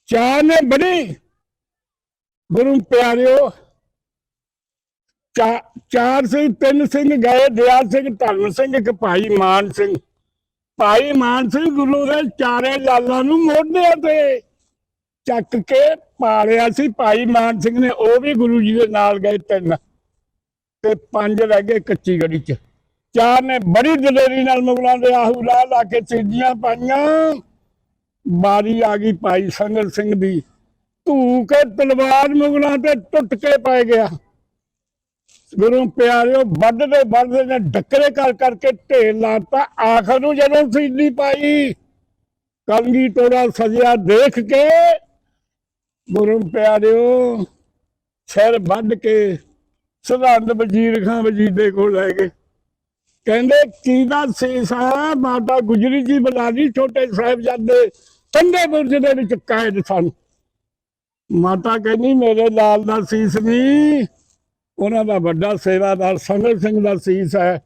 ਚਾਰ ਨੇ ਬੜੀ ਗੁਰੂ ਪਿਆਰਿਓ ਚਾਰ ਸਿੰਘ, ਤਿੰਨ ਸਿੰਘ ਗਏ ਦਿਆਲ ਸਿੰਘ ਧਰਮ ਸਿੰਘ, ਇੱਕ ਭਾਈ ਮਾਨ ਸਿੰਘ। ਭਾਈ ਮਾਨ ਸਿੰਘ ਗੁਰੂ ਦੇ ਚਾਰੇ ਲਾਲਾਂ ਨੂੰ ਮੋਢਿਆਂ ਤੇ ਚੱਕ ਕੇ ਪਾਲਿਆ ਸੀ। ਭਾਈ ਮਾਨ ਸਿੰਘ ਨੇ ਉਹ ਵੀ ਗੁਰੂ ਜੀ ਦੇ ਨਾਲ ਗਏ ਤਿੰਨ ਤੇ ਪੰਜ ਰਹਿ ਗਏ ਕੱਚੀ ਗੜੀ ਚ। ਚਾਰ ਨੇ ਬੜੀ ਦਲੇਰੀ ਨਾਲ ਮੁਗਲਾਂ ਦੇ ਆਹੂ ਲਾ ਲਾ ਕੇ ਸਿੱਧੀਆਂ ਪਾਈਆਂ। ਬਾਰੀ ਆ ਗਈ ਭਾਈ ਸੰਗਤ ਸਿੰਘ ਦੀ। ਧੂ ਕੇ ਤਲਵਾਰ ਮੁਗਲਾਂ ਤੇ ਟੁੱਟ ਕੇ ਪੈ ਗਿਆ। ਗੁਰੂ ਪਿਆਰਿਓ ਵੱਢਦੇ ਵੱਢਦੇ ਨੇ ਡੱਕਰੇ ਕਰ ਕਰਕੇ ਢੇਰ ਲਾਤਾ, ਆਖਰ ਨੂੰ ਜਦੋਂ ਸਿੱਧੀ ਪਾਈ ਕਲਗੀ ਤੋੜਾ ਸਜਿਆ ਦੇਖ ਕੇ, ਗੁਰੂ ਪਿਆਰਿਓ, ਸਿਰ ਵੱਢ ਕੇ ਸਰਹੰਦ ਵਜ਼ੀਰ ਖਾਂ ਵਜ਼ੀਰ ਕੋਲ ਲੈ ਗਏ। ਕਹਿੰਦੇ ਕਿਹਦਾ ਸੀਸ ਹੈ ਮਾਤਾ ਗੁਜਰੀ ਜੀ ਬੁਲਾਦੀ ਛੋਟੇ ਸਾਹਿਬਜ਼ਾਦੇ ਠੰਡੇ ਬੁਰਜ ਦੇ ਵਿੱਚ ਕਾਇਦ ਸਨ। ਮਾਤਾ ਕਹਿੰਦੀ, ਮੇਰੇ ਲਾਲ ਦਾ ਸੀਸ ਨਹੀਂ ਉਹਨਾਂ ਦਾ ਵੱਡਾ ਸੇਵਾਦਾਰ ਸੰਗਤ ਸਿੰਘ ਦਾ ਸੀਸ ਹੈ।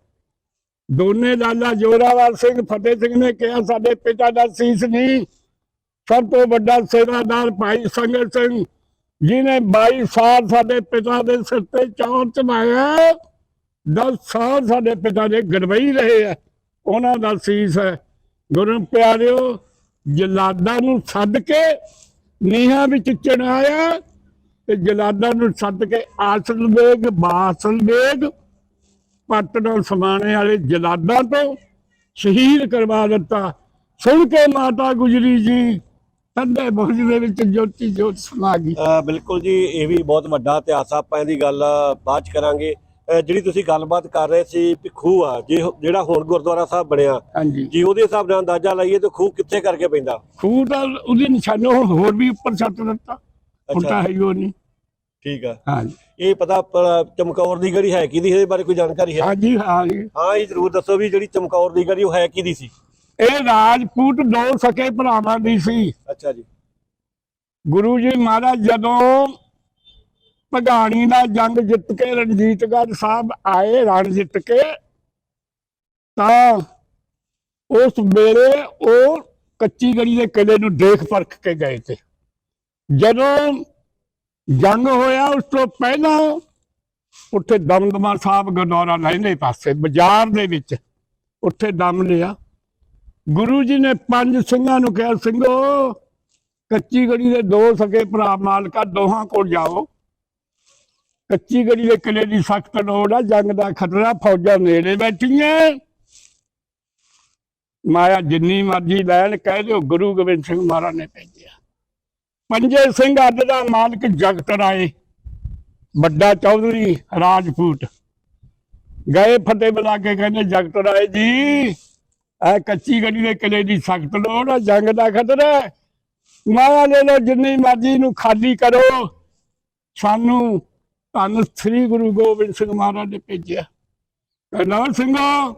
ਦੋਨੇ ਲਾਲਾ ਜੋਰਾਵਰ ਸਿੰਘ, ਫਤਿਹ ਸਿੰਘ ਨੇ ਕਿਹਾ, ਸਾਡੇ ਪਿਤਾ ਦਾ ਸੀਸ ਨਹੀਂ। ਸਭ ਤੋਂ ਵੱਡਾ ਸੇਵਾਦਾਰ ਭਾਈ ਸੰਗਤ ਸਿੰਘ ਜਿਨੇ 22 ਸਾਲ ਸਾਡੇ ਪਿਤਾ ਦੇ ਸਿਰ ਤੇ ਚੌਰ ਚਮਾਇਆ 10 ਸਾਲ ਸਾਡੇ ਪਿਤਾ ਦੇ ਗੜਵਈ ਰਹੇ ਆ ਉਹਨਾਂ ਦਾ ਸੀਸ ਹੈ। ਗੁਰੂ ਪਿਆਰਿਓ, ਜਲਾਦਾਂ ਨੂੰ ਸੱਦ ਕੇ ਨੀਹਾਂ ਵਿੱਚ ਚੜਾਇਆ ਤੇ ਜਲਾਦਾਂ ਨੂੰ ਸੱਦ ਕੇ ਆਸਲ ਵੇਗ ਬਾਸਲ ਵੇਗ ਪੱਟ ਨਾਲ ਸਮਾਣੇ ਵਾਲੇ ਜਲਾਦਾਂ ਤੋਂ ਸ਼ਹੀਦ ਕਰਵਾ ਦਿੱਤਾ। ਸੁਣ ਕੇ ਮਾਤਾ ਗੁਜਰੀ ਜੀ ਠੰਡੇ ਬੁਰਜ ਦੇ ਵਿੱਚ ਜੋਤੀ ਜੋਤ ਸਮਾ ਗਈ।
ਬਿਲਕੁਲ ਜੀ ਇਹ ਵੀ ਬਹੁਤ ਵੱਡਾ ਇਤਿਹਾਸ ਆ। ਆਪਾਂ ਇਹਦੀ ਗੱਲ ਬਾਅਦ ਚ ਕਰਾਂਗੇ। ਅ, ਜਿਹੜੀ ਤੁਸੀਂ ਗੱਲਬਾਤ ਕਰ ਰਹੇ ਸੀ ਵੀ ਖੂਹ ਆ ਜੇ ਜਿਹੜਾ ਹੁਣ ਗੁਰਦੁਆਰਾ ਸਾਹਿਬ ਬਣਿਆ
ਹਾਂਜੀ।
ਜੀ ਉਹਦੇ ਹਿਸਾਬ ਨਾਲ ਅੰਦਾਜ਼ਾ ਲਾਈਏ ਤੇ ਖੂਹ ਕਿੱਥੇ ਕਰਕੇ ਪੈਂਦਾ?
ਖੂਹ ਦਾ ਉਹਦੀ ਨਿਸ਼ਾਨੋ ਹੋਰ ਵੀ ਉੱਪਰ ਛੱਤ ਦਿੱਤਾ। ਹੁਣ
ਅੱਛਾ।
ਤਾਂ ਹੈ ਹੀ ਉਹ ਨਹੀਂ।
ਠੀਕ ਆ।
ਹਾਂਜੀ।
ਇਹ ਪਤਾ ਪ- ਚਮਕੌਰ ਦੀ ਗੜੀ ਹੈ ਕਿਹਦੀ ਇਹਦੇ ਬਾਰੇ ਕੋਈ ਜਾਣਕਾਰੀ ਹੈ?
ਹਾਂਜੀ ਹਾਂਜੀ
ਹਾਂ ਇਹ ਜ਼ਰੂਰ ਦੱਸੋ ਵੀ ਜਿਹੜੀ ਚਮਕੌਰ ਦੀ ਗੜੀ ਉਹ ਹੈ ਕਿਹਦੀ ਸੀ?
ਇਹ ਰਾਜਪੂਤ ਦੋ ਸਕੇ ਭਰਾਵਾਂ ਦੀ ਸੀ।
ਅੱਛਾ ਜੀ।
ਗੁਰੂ ਜੀ ਮਹਾਰਾਜ ਜਦੋਂ ਭਗਾਣੀ ਦਾ ਜੰਗ ਜਿੱਤ ਕੇ ਰਣਜੀਤਗੜ੍ਹ ਸਾਹਿਬ ਆਏ ਰਣ ਜਿੱਤ ਕੇ ਤਾਂ ਉਸ ਵੇਲੇ ਉਹ ਕੱਚੀ ਗੜੀ ਦੇ ਕਿਲੇ ਨੂੰ ਦੇਖ ਪਰਖ ਕੇ ਗਏ ਤੇ। ਜਦੋਂ ਜੰਗ ਹੋਇਆ ਉਸ ਤੋਂ ਪਹਿਲਾਂ। ਉੱਥੇ ਦਮਦਮਾ ਸਾਹਿਬ ਗੁਰਦੁਆਰਾ ਲੈਂਦੇ ਪਾਸੇ, ਬਾਜ਼ਾਰ ਦੇ ਵਿੱਚ। ਉੱਥੇ ਦਮ ਲਿਆ। ਗੁਰੂ ਜੀ ਨੇ ਪੰਜ ਸਿੰਘਾਂ ਨੂੰ ਕਿਹਾ, ਸਿੰਘੋ, ਕੱਚੀ ਗੜੀ ਦੇ ਦੋ ਸਕੇ ਭਰਾ ਮਾਲਕਾ, ਦੋਹਾਂ ਕੋਲ ਜਾਓ। ਕੱਚੀ ਗੜੀ ਦੇ ਕਿਲੇ ਦੀ ਸਖਤ ਲੋੜ ਆ, ਜੰਗ ਦਾ ਖਤਰਾ ਫੌਜਾਂ ਨੇੜੇ ਬੈਠੀਆਂ। ਮਾਇਆ ਜਿੰਨੀ ਮਰਜ਼ੀ ਲੈਣ, ਕਹਿ ਦਿਓ, ਗੁਰੂ ਗੋਬਿੰਦ ਸਿੰਘ ਮਹਾਰਾਜ ਨੇ ਭੇਜਿਆ। ਪੰਜੇ ਸਿੰਘ ਅੱਡ ਦਾ ਮਾਲਕ ਜਗਤ ਰਾਏ, ਵੱਡਾ ਚੌਧਰੀ ਰਾਜਪੂਤ। ਗਏ ਫਤਿਹ ਬੁਲਾ ਕੇ ਕਹਿੰਦੇ, ਜਗਤ ਰਾਏ ਜੀ, ਇਹ ਕੱਚੀ ਗੱਡੀ ਦੇ ਕਿਲੇ ਦੀ ਸਖਤ ਲੋੜ ਆ ਜੰਗ ਦਾ ਖਤਰਾ ਹੈ। ਮਾਇਆ ਲੈ ਲਓ ਜਿੰਨੀ ਮਰਜ਼ੀ ਨੂੰ ਖਾਲੀ ਕਰੋ। ਸਾਨੂੰ ਧੰਨ ਸ੍ਰੀ ਗੁਰੂ ਗੋਬਿੰਦ ਸਿੰਘ ਮਹਾਰਾਜ ਨੇ ਭੇਜਿਆ। ਕਹਿੰਦਾ ਸਿੰਘੋ,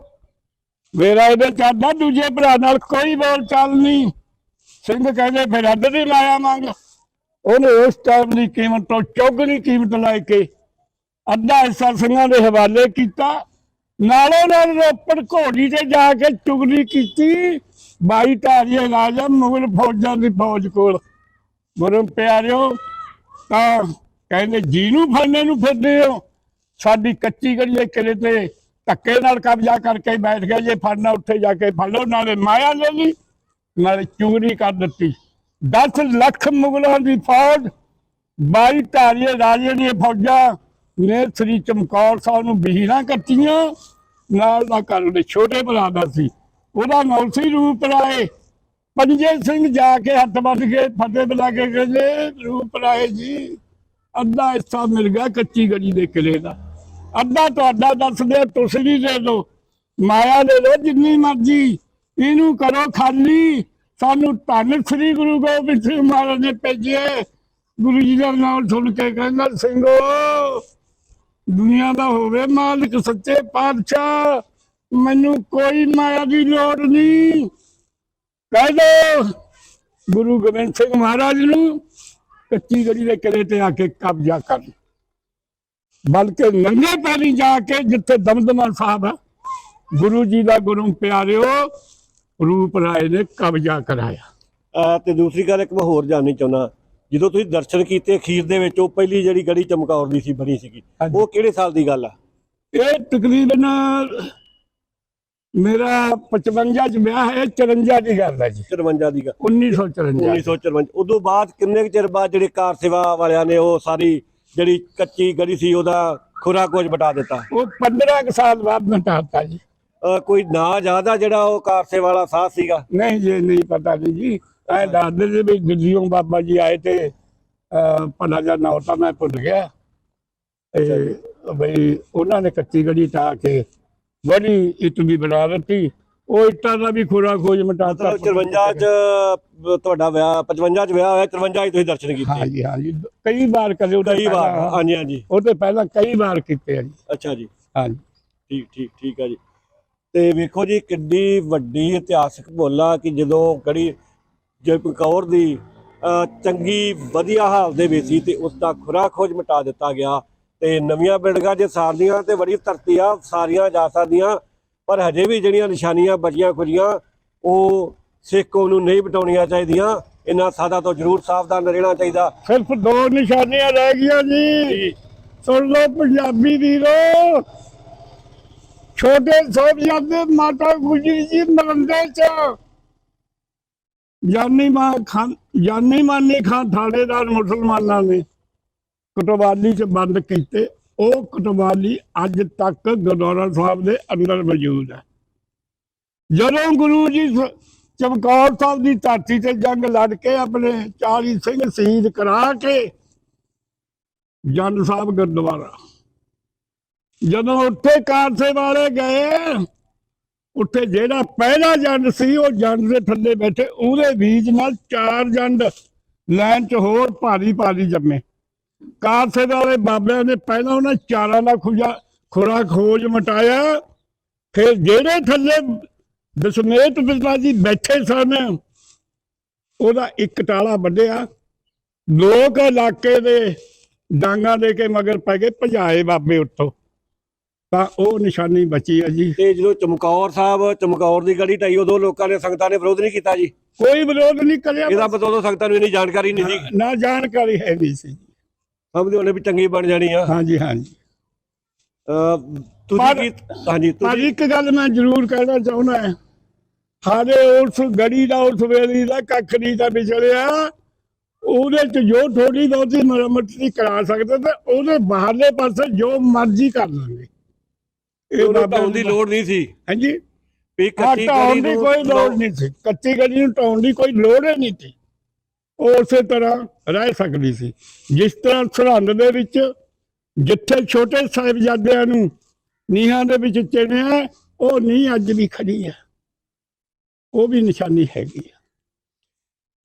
ਮੇਰਾ ਇਹਦੇ ਚਾਦਾ ਦੂਜੇ ਭਰਾ ਨਾਲ ਕੋਈ ਬੋਲ ਚਾਲ ਨਹੀਂ। ਸਿੰਘ ਕਹਿੰਦੇ ਫਿਰ ਅੱਧ ਦੀ ਲਾਇਆ ਮੰਗ ਉਹਨੇ ਉਸ ਟਾਈਮ ਦੀ ਕੀਮਤ ਤੋਂ ਚੌਗਣੀ ਕੀਮਤ ਲੈ ਕੇ ਅੱਧਾ ਹਿੱਸਾ ਸਿੰਘਾਂ ਦੇ ਹਵਾਲੇ ਕੀਤਾ। ਨਾਲੋਂ ਨਾਲ ਰੋਪੜ ਘੋੜੀ ਤੇ ਜਾ ਕੇ ਚੁਗਲੀ ਕੀਤੀ। ਬਾਈ ਢਾਰੀਏ ਰਾਜਾ ਮੁਗਲ ਫੌਜਾਂ ਦੀ ਫੌਜ ਕੋਲ। ਗੁਰੂ ਪਿਆਰਿਓ, ਤਾਂ ਕਹਿੰਦੇ ਜੀ ਨੂੰ ਫੜਨੇ ਨੂੰ ਫਿਰਦੇ ਹੋ। ਸਾਡੀ ਕੱਚੀ ਗੜੀ ਕਿਲੇ ਤੇ ਧੱਕੇ ਨਾਲ ਕਬਜ਼ਾ ਕਰਕੇ ਬੈਠ ਗਿਆ। ਜੇ ਫੜਨਾ ਉੱਥੇ ਜਾ ਕੇ ਫੜ ਲਓ, ਨਾਲੇ ਮਾਇਆ ਲੈ ਲਈ। ਨਾਲੇ ਚੋਰੀ ਕਰ ਦਿੱਤੀ। 10 ਲੱਖ ਮੁਗਲਾਂ ਦੀ ਫੌਜ, ਬਾਈ ਧਾਰੀਏ ਰਾਜੇ ਦੀਆਂ ਫੌਜਾਂ ਨੇ ਸ੍ਰੀ ਚਮਕੌਰ ਸਾਹਿਬ ਨੂੰ ਬਹੀਰਾਂ ਕੱਟੀਆਂ, ਨਾਲ ਦਾ ਘਰ ਛੋਟੇ ਭਰਾ ਦਾ ਸੀ। ਉਹਦਾ ਨਾਮ ਸੀ ਰੂਪ ਰਾਏ। ਪੰਜੇ ਸਿੰਘ ਜਾ ਕੇ ਹੱਥ ਬੰਨ ਕੇ ਫਤਿਹ ਬੁਲਾ ਕੇ ਕਹਿੰਦੇ, ਰੂਪ ਰਾਏ ਜੀ, ਅੱਧਾ ਹਿੱਸਾ ਮਿਲ ਗਿਆ ਕੱਚੀ ਗੜੀ ਦੇ ਕਿਲੇ ਦਾ। ਅੱਧਾ ਤੁਹਾਡਾ ਦੱਸ ਦਿਓ, ਤੁਸੀਂ ਵੀ ਦੇ ਦਿਓ। ਮਾਇਆ ਦੇ ਦਿਓ ਜਿੰਨੀ ਮਰਜ਼ੀ। ਇਹਨੂੰ ਕਰੋ ਖਾਲੀ। ਸਾਨੂੰ ਧੰਨ ਸ੍ਰੀ ਗੁਰੂ ਗੋਬਿੰਦ ਸਿੰਘ ਮਹਾਰਾਜ ਨੇ ਭੇਜੇ ਗੁਰੂ ਜੀ ਦਾ ਨਾਮ ਸੁਣ ਕੇ ਕਹਿੰਦਾ, ਸਿੰਘੋ, ਦੁਨੀਆ ਦਾ ਹੋਵੇ ਮਾਲਕ ਸੱਚੇ ਪਾਤਸ਼ਾਹ, ਮੈਨੂੰ ਕੋਈ ਮਾਇਆ ਦੀ ਲੋੜ ਨਹੀਂ। ਕਹਿ ਦੋ। ਗੁਰੂ ਗੋਬਿੰਦ ਸਿੰਘ ਮਹਾਰਾਜ ਨੂੰ ਕੱਚੀ ਗੜੀ ਦੇ ਕਿਲੇ ਤੇ ਆ ਕੇ ਕਬਜ਼ਾ ਕਰ। ਬਲਕਿ ਨੰਗੇ ਪੈਰੀ ਜਾ ਕੇ ਜਿੱਥੇ ਦਮਦਮਾ ਸਾਹਿਬ ਆ, ਗੁਰੂ ਜੀ ਦਾ ਗੁਰੂ ਪਿਆਰਿਓ ਰੂਪ ਰਾਏ ਨੇ ਕਬਜ਼ਾ ਕਰਾਇਆ।
ਅਹ ਤੇ ਦੂਸਰੀ ਗੱਲ ਇੱਕ ਮੈਂ ਹੋਰ ਜਾਣਨੀ ਚਾਹੁੰਦਾ। ਜਦੋਂ ਤੁਸੀਂ ਦਰਸ਼ਨ ਕੀਤੇ ਅਖੀਰ ਦੇ ਵਿੱਚ ਉਹ ਪਹਿਲੀ ਜਿਹੜੀ ਗੜੀ ਚਮਕੌਰ ਦੀ ਸੀ ਬਣੀ ਸੀਗੀ
ਹਾਂਜੀ।
ਉਹ ਕਿਹੜੇ ਸਾਲ ਦੀ ਗੱਲ ਆ?
ਇਹ ਤਕਰੀਬਨ ਮੇਰਾ 55 ਚ ਵਿਆਹ ਹੈ 54 ਦੀ ਗੱਲ ਹੈ ਜੀ।
54 ਦੀ ਗੱਲ।
1954
1954 ਉਦੋਂ ਬਾਅਦ ਕਿੰਨੇ ਕੁ ਚਿਰ ਬਾਅਦ ਜਿਹੜੇ ਕਾਰ ਸੇਵਾ ਵਾਲਿਆਂ ਨੇ ਉਹ ਸਾਰੀ ਜਿਹੜੀ ਕੱਚੀ ਗੜੀ ਸੀ ਉਹਦਾ ਖੁਰਾ ਕੁਝ ਬਟਾ ਦਿੱਤਾ?
ਉਹ 15 ਕੁ ਸਾਲ ਬਾਅਦ ਮਟਾਤਾ ਜੀ।
ਕੋਈ ਨਾ ਜ਼ਿਆਦਾ ਜਿਹੜਾ ਉਹ ਕਾਰ ਸੇਵਾ ਵਾਲਾ ਸਾਥ ਸੀਗਾ?
ਨਹੀਂ ਜੀ ਨਹੀਂ ਪਤਾ ਨਹੀਂ ਜੀ। ਐ ਦੱਸਦੇ ਜੀ ਵੀ ਦਿੱਲੀੋਂ ਬਾਬਾ ਜੀ ਆਏ ਤੇ ਭਲਾ ਜਿਹਾ ਨਾਂ ਤਾਂ ਮੈਂ ਭੁੱਲ ਗਿਆ। ਤੇ ਬਈ ਉਹਨਾਂ ਨੇ ਕੱਚੀ ਗੜੀ ਟਾ ਕੇ ਬੜੀ ਇੱਟ ਵੀ ਬਣਾ ਦਿੱਤੀ। ਉਹ ਇੱਟਾਂ ਦਾ ਵੀ ਖੁਰਾ ਖੋਜ ਮਟਾਤਾ
ਮਤਲਬ 54 ਚ ਤੁਹਾਡਾ ਵਿਆਹ 55 ਚ ਵਿਆਹ ਹੋਇਆ 53 ਚ ਤੁਸੀਂ ਦਰਸ਼ਨ ਕੀਤੇ।
ਹਾਂਜੀ ਹਾਂਜੀ ਕਈ ਵਾਰ ਕਦੇ ਉਹ
ਕਈ ਵਾਰ ਹਾਂਜੀ ਹਾਂਜੀ।
ਉਹ ਤੇ ਪਹਿਲਾਂ ਕਈ ਵਾਰ ਕੀਤੇ ਆ ਜੀ।
ਅੱਛਾ ਜੀ।
ਹਾਂਜੀ
ਠੀਕ ਠੀਕ ਠੀਕ ਆ ਜੀ। ਤੇ ਵੇਖੋ ਜੀ ਕਿੰਨੀ ਵੱਡੀ ਇਤਿਹਾਸਕ ਬੋਲਾ ਕਿ ਜਦੋਂ ਗੜੀ ਜਪਕੌਰ ਦੀ ਚੰਗੀ ਵਧੀਆ ਹਾਲ ਦੇ ਵਿੱਚ ਸੀ ਤੇ ਉਸ ਦਾ ਖੁਰਾ ਖੋਜ ਮਿਟਾ ਦਿੱਤਾ ਗਿਆ ਤੇ ਨਵੀਆਂ ਬਿਲਡਿੰਗਾਂ ਜੇ ਸਾਰਦੀਆਂ ਤੇ ਬੜੀ ਧਰਤੀ ਆ ਸਾਰੀਆਂ ਜਾ ਸਕਦੀਆਂ ਪਰ ਹਜੇ ਵੀ ਜਿਹੜੀਆਂ ਨਿਸ਼ਾਨੀਆਂ ਬਚੀਆਂ ਖੁਰੀਆਂ ਉਹ ਸਿੱਖ ਨੂੰ ਨਹੀਂ ਬਟਾਉਣੀਆਂ ਚਾਹੀਦੀਆਂ। ਇਹਨਾਂ ਸਾਦਾ ਤੋਂ ਜ਼ਰੂਰ ਸਾਵਧਾਨ ਰਹਿਣਾ ਚਾਹੀਦਾ।
ਸਿਰਫ ਦੋ ਨਿਸ਼ਾਨੀਆਂ ਰਹਿ ਗਈਆਂ ਜੀ। ਸੁਣ ਲਓ ਪੰਜਾਬੀ ਵੀਰੋ ਛੋਟੇ ਸਾਹਿਬਜ਼ਾਦੇ ਮਾਤਾ ਗੁਜਰੀ ਜੀ ਮਰੰਦੇ ਚ। ਜਾਨੀ ਮਾਂ ਖਾਨ ਜਾਨੀ ਮਾਨੀ ਖਾਨ ਥਾਣੇਦਾਰ ਮੁਸਲਮਾਨਾਂ ਨੇ ਕਟਵਾਲੀ ਚ ਬੰਦ ਕੀਤੇ। ਉਹ ਕਟਵਾਲੀ ਅੱਜ ਤੱਕ ਗੁਰਦੁਆਰਾ ਸਾਹਿਬ ਦੇ ਅੰਦਰ ਮੌਜੂਦ ਹੈ। ਜਦੋਂ ਗੁਰੂ ਜੀ ਚਮਕੌਰ ਸਾਹਿਬ ਦੀ ਧਰਤੀ ਤੇ ਜੰਗ ਲੜ ਕੇ ਆਪਣੇ 40 ਸਿੰਘ ਸ਼ਹੀਦ ਕਰਾ ਕੇ ਜੰਡ ਸਾਹਿਬ ਗੁਰਦੁਆਰਾ ਜਦੋਂ ਉੱਥੇ ਕਾਰਸੇ ਵਾਲੇ ਗਏ, ਉੱਥੇ ਜਿਹੜਾ ਪਹਿਲਾ ਜੰਡ ਸੀ, ਉਹ ਜੰਡ ਦੇ ਥੱਲੇ ਬੈਠੇ, ਉਹਦੇ ਬੀਜ ਨਾਲ ਚਾਰ ਜੰਡ ਲੈਣ 'ਚ ਹੋਰ ਭਾਰੀ ਭਾਰੀ ਜੰਮੇ। ਕਾਰਸੇ ਵਾਲੇ ਬਾਬਿਆਂ ਨੇ ਪਹਿਲਾਂ ਉਹਨਾਂ ਚਾਰਾਂ ਦਾ ਖੁਜਾ ਖੁਰਾ ਖੋਜ ਮਟਾਇਆ, ਫਿਰ ਜਿਹੜੇ ਥੱਲੇ ਦਸ਼ਮੇਤ ਬਿਸਲਾ ਜੀ ਬੈਠੇ ਸਨ, ਉਹਦਾ ਇੱਕ ਟਾਲਾ ਵੱਢਿਆ। ਲੋਕ ਇਲਾਕੇ ਦੇ ਡਾਂਗਾ ਦੇ ਕੇ ਮਗਰ ਪੈ ਗਏ, ਭਜਾਏ ਬਾਬੇ ਉੱਤੋਂ। ਤਾਂ ਉਹ ਨਿਸ਼ਾਨੀ ਬਚੀ ਆ ਜੀ।
ਤੇ ਜਦੋਂ ਚਮਕੌਰ ਸਾਹਿਬ ਚਮਕੌਰ ਦੀ ਗੜੀ ਢਾਈ ਉਦੋਂ ਲੋਕਾਂ ਨੇ ਸੰਗਤਾਂ ਨੇ ਵਿਰੋਧ ਨਹੀਂ ਕੀਤਾ ਜੀ?
ਕੋਈ ਵਿਰੋਧ ਨਹੀਂ ਕਰਿਆ।
ਇਹਦਾ ਮਤਲਬ ਉਦੋਂ ਸੰਗਤਾਂ ਨੂੰ ਇੰਨੀ ਜਾਣਕਾਰੀ ਨਹੀਂ ਸੀ।
ਨਾ ਜਾਣਕਾਰੀ ਹੈ ਨਹੀਂ ਸੀ।
ਸਮਝਦੇ ਉਹਨੇ ਵੀ ਚੰਗੀ ਬਣ ਜਾਣੀ ਆ।
ਹਾਂਜੀ ਹਾਂਜੀ।
ਅਹ ਤੁਸੀਂ
ਪਰ-
ਕੀ ਹਾਂਜੀ
ਪਰ
ਤੁਸੀਂ
ਇੱਕ ਗੱਲ ਮੈਂ ਜ਼ਰੂਰ ਕਹਿਣਾ ਚਾਹੁੰਦਾ ਹਾਂ। ਹਾਲੇ ਉਸ ਗੜੀ ਦਾ ਉਸ ਵੇਲੀ ਦਾ ਕੱਖ ਨਹੀਂ ਤਾਂ ਵਿਚਲਿਆ ਉਹਦੇ ਚ ਜੋ ਥੋੜੀ ਬਹੁਤੀ ਮੁਰੰਮਤ ਦੀ ਕਰਾ ਸਕਦੇ ਤੇ ਉਹਦੇ ਬਾਹਰਲੇ ਪਾਸੇ ਜੋ ਮਰਜ਼ੀ ਕਰ ਲਾਂਗੇ।
ਉਹਨੂੰ
ਬਾਬਿਆਂ
ਢਾਉਣ ਦੀ ਲੋੜ ਨਹੀਂ ਸੀ।
ਹਾਂਜੀ?
ਵੀ ਕੱਚੀ
ਢਾਉਣ ਦੀ ਕੋਈ ਲੋੜ ਨਹੀਂ ਸੀ। ਕੱਚੀ ਗਲੀ ਨੂੰ ਢਾਉਣ ਦੀ ਕੋਈ ਲੋੜ ਹੀ ਨਹੀਂ ਸੀ। ਉਹ ਉਸੇ ਤਰ੍ਹਾਂ ਰਹਿ ਸਕਦੀ ਸੀ। ਜਿਸ ਤਰ੍ਹਾਂ ਸਰਹੰਦ ਦੇ ਵਿੱਚ ਜਿੱਥੇ ਛੋਟੇ ਸਾਹਿਬਜ਼ਾਦਿਆਂ ਨੂੰ ਨੀਹਾਂ ਦੇ ਵਿੱਚ ਚਿਣਿਆ ਉਹ ਨੀਂਹ ਅੱਜ ਵੀ ਖੜੀ ਹੈ। ਉਹ ਵੀ ਨਿਸ਼ਾਨੀ ਹੈਗੀ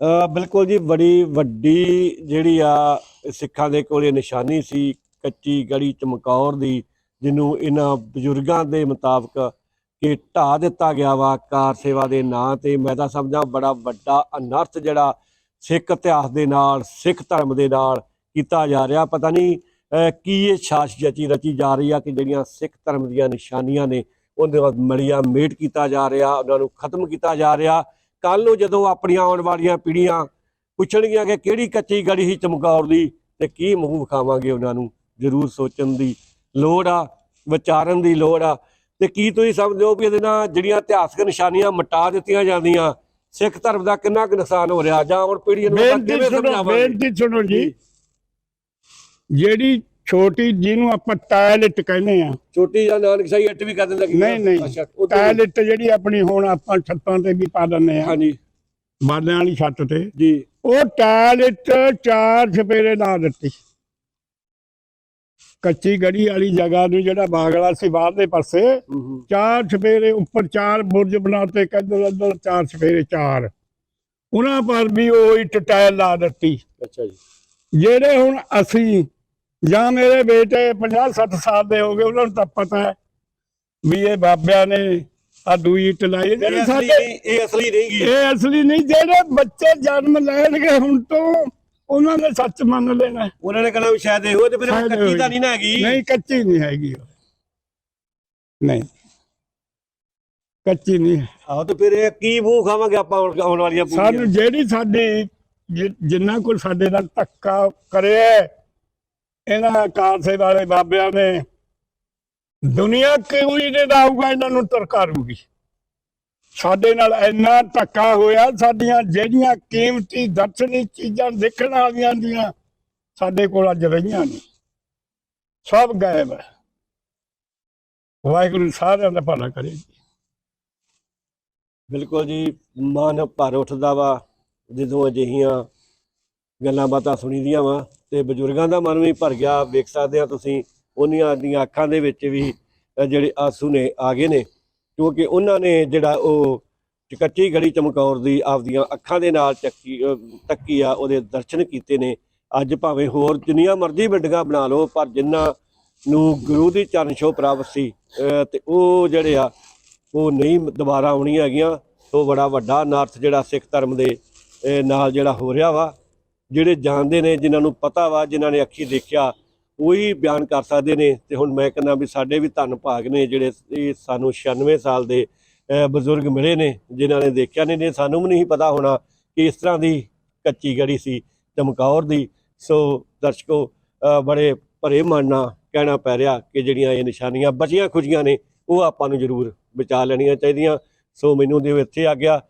ਆ
ਬਿਲਕੁਲ ਜੀ ਬੜੀ ਵੱਡੀ ਜਿਹੜੀ ਆ ਸਿੱਖਾਂ ਦੇ ਕੋਲੇ ਨਿਸ਼ਾਨੀ ਸੀ ਕੱਚੀ ਗੜੀ ਚਮਕੌਰ ਦੀ। ਜਿਹਨੂੰ ਇਹਨਾਂ ਬਜ਼ੁਰਗਾਂ ਦੇ ਮੁਤਾਬਕ ਕਿ ਢਾ ਦਿੱਤਾ ਗਿਆ ਵਾ ਕਾਰ ਸੇਵਾ ਦੇ ਨਾਂ ਤੇ। ਮੈਂ ਤਾਂ ਸਮਝਾਂ ਬੜਾ ਵੱਡਾ ਅਨਰਥ ਜਿਹੜਾ ਸਿੱਖ ਇਤਿਹਾਸ ਦੇ ਨਾਲ, ਸਿੱਖ ਧਰਮ ਦੇ ਨਾਲ ਕੀਤਾ ਜਾ ਰਿਹਾ। ਪਤਾ ਨਹੀਂ ਕੀ ਇਹ ਸਾਸ਼ ਜਚੀ ਰਚੀ ਜਾ ਰਹੀ ਆ ਕਿ ਜਿਹੜੀਆਂ ਸਿੱਖ ਧਰਮ ਦੀਆਂ ਨਿਸ਼ਾਨੀਆਂ ਨੇ, ਉਹਦੇ ਬਾਅਦ ਮੜੀਆਂ ਮੇਟ ਕੀਤਾ ਜਾ ਰਿਹਾ, ਉਹਨਾਂ ਨੂੰ ਖਤਮ ਕੀਤਾ ਜਾ ਰਿਹਾ। ਕੱਲ ਨੂੰ ਜਦੋਂ ਆਪਣੀਆਂ ਆਉਣ ਵਾਲੀਆਂ ਪੀੜ੍ਹੀਆਂ ਪੁੱਛਣਗੀਆਂ ਕਿ ਕਿਹੜੀ ਕੱਚੀ ਗੜੀ ਸੀ ਚਮਕੌਰ ਦੀ, ਤੇ ਕੀ ਮੂੰਹ ਵਿਖਾਵਾਂਗੇ ਉਹਨਾਂ ਨੂੰ, ਜ਼ਰੂਰ ਸੋਚਣ ਦੀ ਲੋੜ ਆ। ਵਿਚਾਰਨ ਦੀ ਲੋੜ ਆ। ਤੇ ਕੀ ਤੁਸੀਂ ਸਮਝਦੇ ਹੋ ਵੀ ਇਹਦੇ ਨਾਲ ਜਿਹੜੀਆਂ ਇਤਿਹਾਸਕ ਨਿਸ਼ਾਨੀਆਂ ਮਿਟਾ ਦਿੱਤੀਆਂ ਜਾਂਦੀਆਂ ਸਿੱਖ ਧਰਮ ਦਾ ਕਿੰਨਾ ਕੁ ਨੁਕਸਾਨ ਹੋ ਰਿਹਾ? ਜਾਂ ਹੁਣ ਪੀੜ੍ਹੀਆਂ ਨੂੰ ਕਿਵੇਂ ਸਮਝਾਵਾਂਗੇ?
ਬੇਨਤੀ ਸੁਣੋ ਜੀ। ਜਿਹੜੀ ਛੋਟੀ ਜਿਹਨੂੰ ਆਪਾਂ ਟਾਇਲਟ ਕਹਿੰਦੇ ਆ।
ਛੋਟੀ ਜਾਂ ਨਾਨਕ ਸਾਈ ਇੱਟ ਵੀ ਕਰ ਦਿੰਦਾ
ਨਹੀਂ ਨਹੀਂ। ਟਾਇਲਟ ਜਿਹੜੀ ਆਪਣੀ ਹੁਣ ਆਪਾਂ ਛੱਤਾਂ ਤੇ ਵੀ ਪਾ ਦਿੰਦੇ ਆ।
ਹਾਂਜੀ।
ਬਾਲਿਆਂ ਵਾਲੀ ਛੱਤ ਤੇ।
ਜੀ।
ਉਹ ਟਾਇਲਟ ਚਾਰ ਛਪੇਰੇ ਲਾ ਦਿੱਤੀ। ਕੱਚੀ ਗੜੀ ਵਾਲੀ ਜਗ੍ਹਾ ਨੂੰ ਜਿਹੜਾ ਬਾਗਲਾ ਸੀ ਬਾਹਰਲੇ ਪਾਸੇ ਚਾਰ ਛਪੇਰੇ ਉੱਪਰ ਚਾਰ ਬੁਰਜ ਬਣਾਤੇ ਕਦਰ ਅੰਦਰ ਚਾਰ ਛਪੇਰੇ ਚਾਰ। ਉਹਨਾਂ ਪਰ ਵੀ ਉਹ ਇੱਟ ਟਾਇਲ ਲਾ ਦਿੱਤੀ।
ਅੱਛਾ ਜੀ।
ਜਿਹੜੇ ਹੁਣ ਅਸੀਂ ਜਾਂ ਮੇਰੇ ਬੇਟੇ 50 60 ਸਾਲ ਦੇ ਹੋ ਗਏ ਉਹਨਾਂ ਨੂੰ ਤਾਂ ਪਤਾ ਹੈ ਵੀ ਇਹ ਬਾਬਿਆਂ ਨੇ ਆ ਦੂਈ ਇੱਟ ਲਾਈ।
ਇਹ
ਜਿਹੜੇ
ਅਸਲੀ
ਸਾਡੇ
ਨਹੀਂ ਇਹ ਅਸਲੀ ਨਹੀਂ ਗੀ।
ਇਹ ਅਸਲੀ ਨਹੀਂ ਜਿਹੜੇ ਬੱਚੇ ਜਨਮ ਲੈਣਗੇ ਹੁਣ ਤੋਂ ਉਹਨਾਂ ਨੇ ਸੱਚ ਮੰਨ ਲੈਣਾ
ਉਹਨਾਂ ਨੇ ਕਹਣਾ ਵੀ ਸ਼ਾਇਦ ਇਹੋ ਤੇ ਫਿਰ
ਸ਼ਾਇਦ
ਕੱਚੀ ਤਾਂ
ਹੀ।
ਨਹੀਂ ਨਾ ਹੈਗੀ
ਨਹੀਂ ਕੱਚੀ ਨਹੀਂ ਹੈਗੀ ਉਹ। ਨਹੀਂ ਕੱਚੀ ਨਹੀਂ ਹੈ।
ਆਹੋ ਤੇ ਫਿਰ ਇਹ ਕੀ ਮੂੰਹ ਖਾਵਾਂਗੇ ਆਪਾਂ ਆਉਣ ਆਉਣ ਵਾਲੀਆਂ ਪੂਰੀਆਂ
ਸਾਨੂੰ ਜਿਹੜੀ ਸਾਡੀ ਜਿ- ਜਿੰਨਾ ਕੋਲ ਸਾਡੇ ਨਾਲ ਧੱਕਾ ਕਰਿਆ ਇਹਨਾਂ ਕਾਰਸੇ ਵਾਲੇ ਬਾਬਿਆਂ ਨੇ ਦੁਨੀਆ ਕੋਈ ਨੇ ਆਊਗਾ ਇਹਨਾਂ ਨੂੰ ਤਰਕਾਰੂਗੀ ਸਾਡੇ ਨਾਲ ਇੰਨਾ ਧੱਕਾ ਹੋਇਆ, ਸਾਡੀਆਂ ਜਿਹੜੀਆਂ ਕੀਮਤੀ ਦਰਸ਼ਨੀ ਚੀਜ਼ਾਂ ਦੇਖਣ ਵਾਲੀਆਂ ਦੀਆਂ, ਸਾਡੇ ਕੋਲ ਅੱਜ ਰਹੀਆਂ ਨਹੀਂ। ਸਭ ਗਾਇਬ ਹੈ। ਵਾਹਿਗੁਰੂ ਸਾਰਿਆਂ ਦਾ ਭਲਾ ਕਰੇ
ਬਿਲਕੁਲ ਜੀ, ਮਨ ਭਰ ਉੱਠਦਾ ਵਾ, ਜਦੋਂ ਅਜਿਹੀਆਂ ਗੱਲਾਂ ਬਾਤਾਂ ਸੁਣੀਦੀਆਂ ਵਾ, ਤੇ ਬਜ਼ੁਰਗਾਂ ਦਾ ਮਨ ਵੀ ਭਰ ਗਿਆ। ਵੇਖ ਸਕਦੇ ਆ ਤੁਸੀਂ, ਉਹਨੀਆਂ ਦੀਆਂ ਅੱਖਾਂ ਦੇ ਵਿੱਚ ਵੀ ਜਿਹੜੇ ਆਸੂ ਨੇ, ਆ ਗਏ ਨੇ। ਕਿਉਂਕਿ ਉਹਨਾਂ ਨੇ ਜਿਹੜਾ ਉਹ ਕੱਚੀ ਗੜੀ ਚਮਕੌਰ ਦੀ ਆਪਦੀਆਂ ਅੱਖਾਂ ਦੇ ਨਾਲ ਚੱਕੀ ਅ, ਤੱਕੀ ਆ ਉਹਦੇ ਦਰਸ਼ਨ ਕੀਤੇ ਨੇ। ਅੱਜ ਭਾਵੇਂ ਹੋਰ ਜਿੰਨੀਆਂ ਮਰਜ਼ੀ ਬਿਲਡਿੰਗਾਂ ਬਣਾ ਲਓ ਪਰ ਜਿਨ੍ਹਾਂ ਨੂੰ ਗੁਰੂ ਦੀ ਚਰਨ ਛੋਹ ਪ੍ਰਾਪਤ ਸੀ ਅ, ਤੇ ਉਹ ਜਿਹੜੇ ਆ ਉਹ ਨਹੀਂ ਦੁਬਾਰਾ ਆਉਣੀਆਂ ਹੈਗੀਆਂ। ਉਹ ਬੜਾ ਵੱਡਾ ਅਨਰਥ ਜਿਹੜਾ ਸਿੱਖ ਧਰਮ ਦੇ ਨਾਲ ਜਿਹੜਾ ਹੋ ਰਿਹਾ ਵਾ ਜਿਹੜੇ ਜਾਣਦੇ ਨੇ ਜਿਨ੍ਹਾਂ ਨੂੰ ਪਤਾ ਵਾ ਜਿਨ੍ਹਾਂ ਨੇ ਅੱਖੀ ਦੇਖਿਆ ਉਹੀ ਬਿਆਨ ਕਰ ਸਕਦੇ ਨੇ ਤੇ ਹੁਣ ਮੈਂ ਕਹਿੰਦਾ ਵੀ ਸਾਡੇ ਵੀ ਧੰਨ ਭਾਗ ਨੇ ਜਿਹੜੇ ਇਹ ਸਾਨੂੰ 96 ਸਾਲ ਦੇ ਬਜ਼ੁਰਗ ਮਿਲੇ ਨੇ, ਜਿਨ੍ਹਾਂ ਨੇ ਦੇਖਿਆ ਨਹੀਂ ਨੇ, ਸਾਨੂੰ ਵੀ ਨਹੀਂ ਪਤਾ ਹੋਣਾ ਕਿ ਇਸ ਤਰ੍ਹਾਂ ਦੀ ਕੱਚੀ ਗੜੀ ਸੀ ਚਮਕੌਰ ਦੀ। ਸੋ ਦਰਸ਼ਕੋ ਬੜੇ ਭਰੇ ਮਨ ਨਾਲ ਕਹਿਣਾ ਪੈ ਰਿਹਾ ਕਿ ਜਿਹੜੀਆਂ ਇਹ ਨਿਸ਼ਾਨੀਆਂ ਬਚੀਆਂ ਖੁਸ਼ੀਆਂ ਨੇ, ਉਹ ਆਪਾਂ ਨੂੰ ਜ਼ਰੂਰ ਬਚਾ ਲੈਣੀਆਂ ਚਾਹੀਦੀਆਂ। ਸੋ ਮੈਨੂੰ ਦਿਓ ਇੱਥੇ ਆ ਗਿਆ।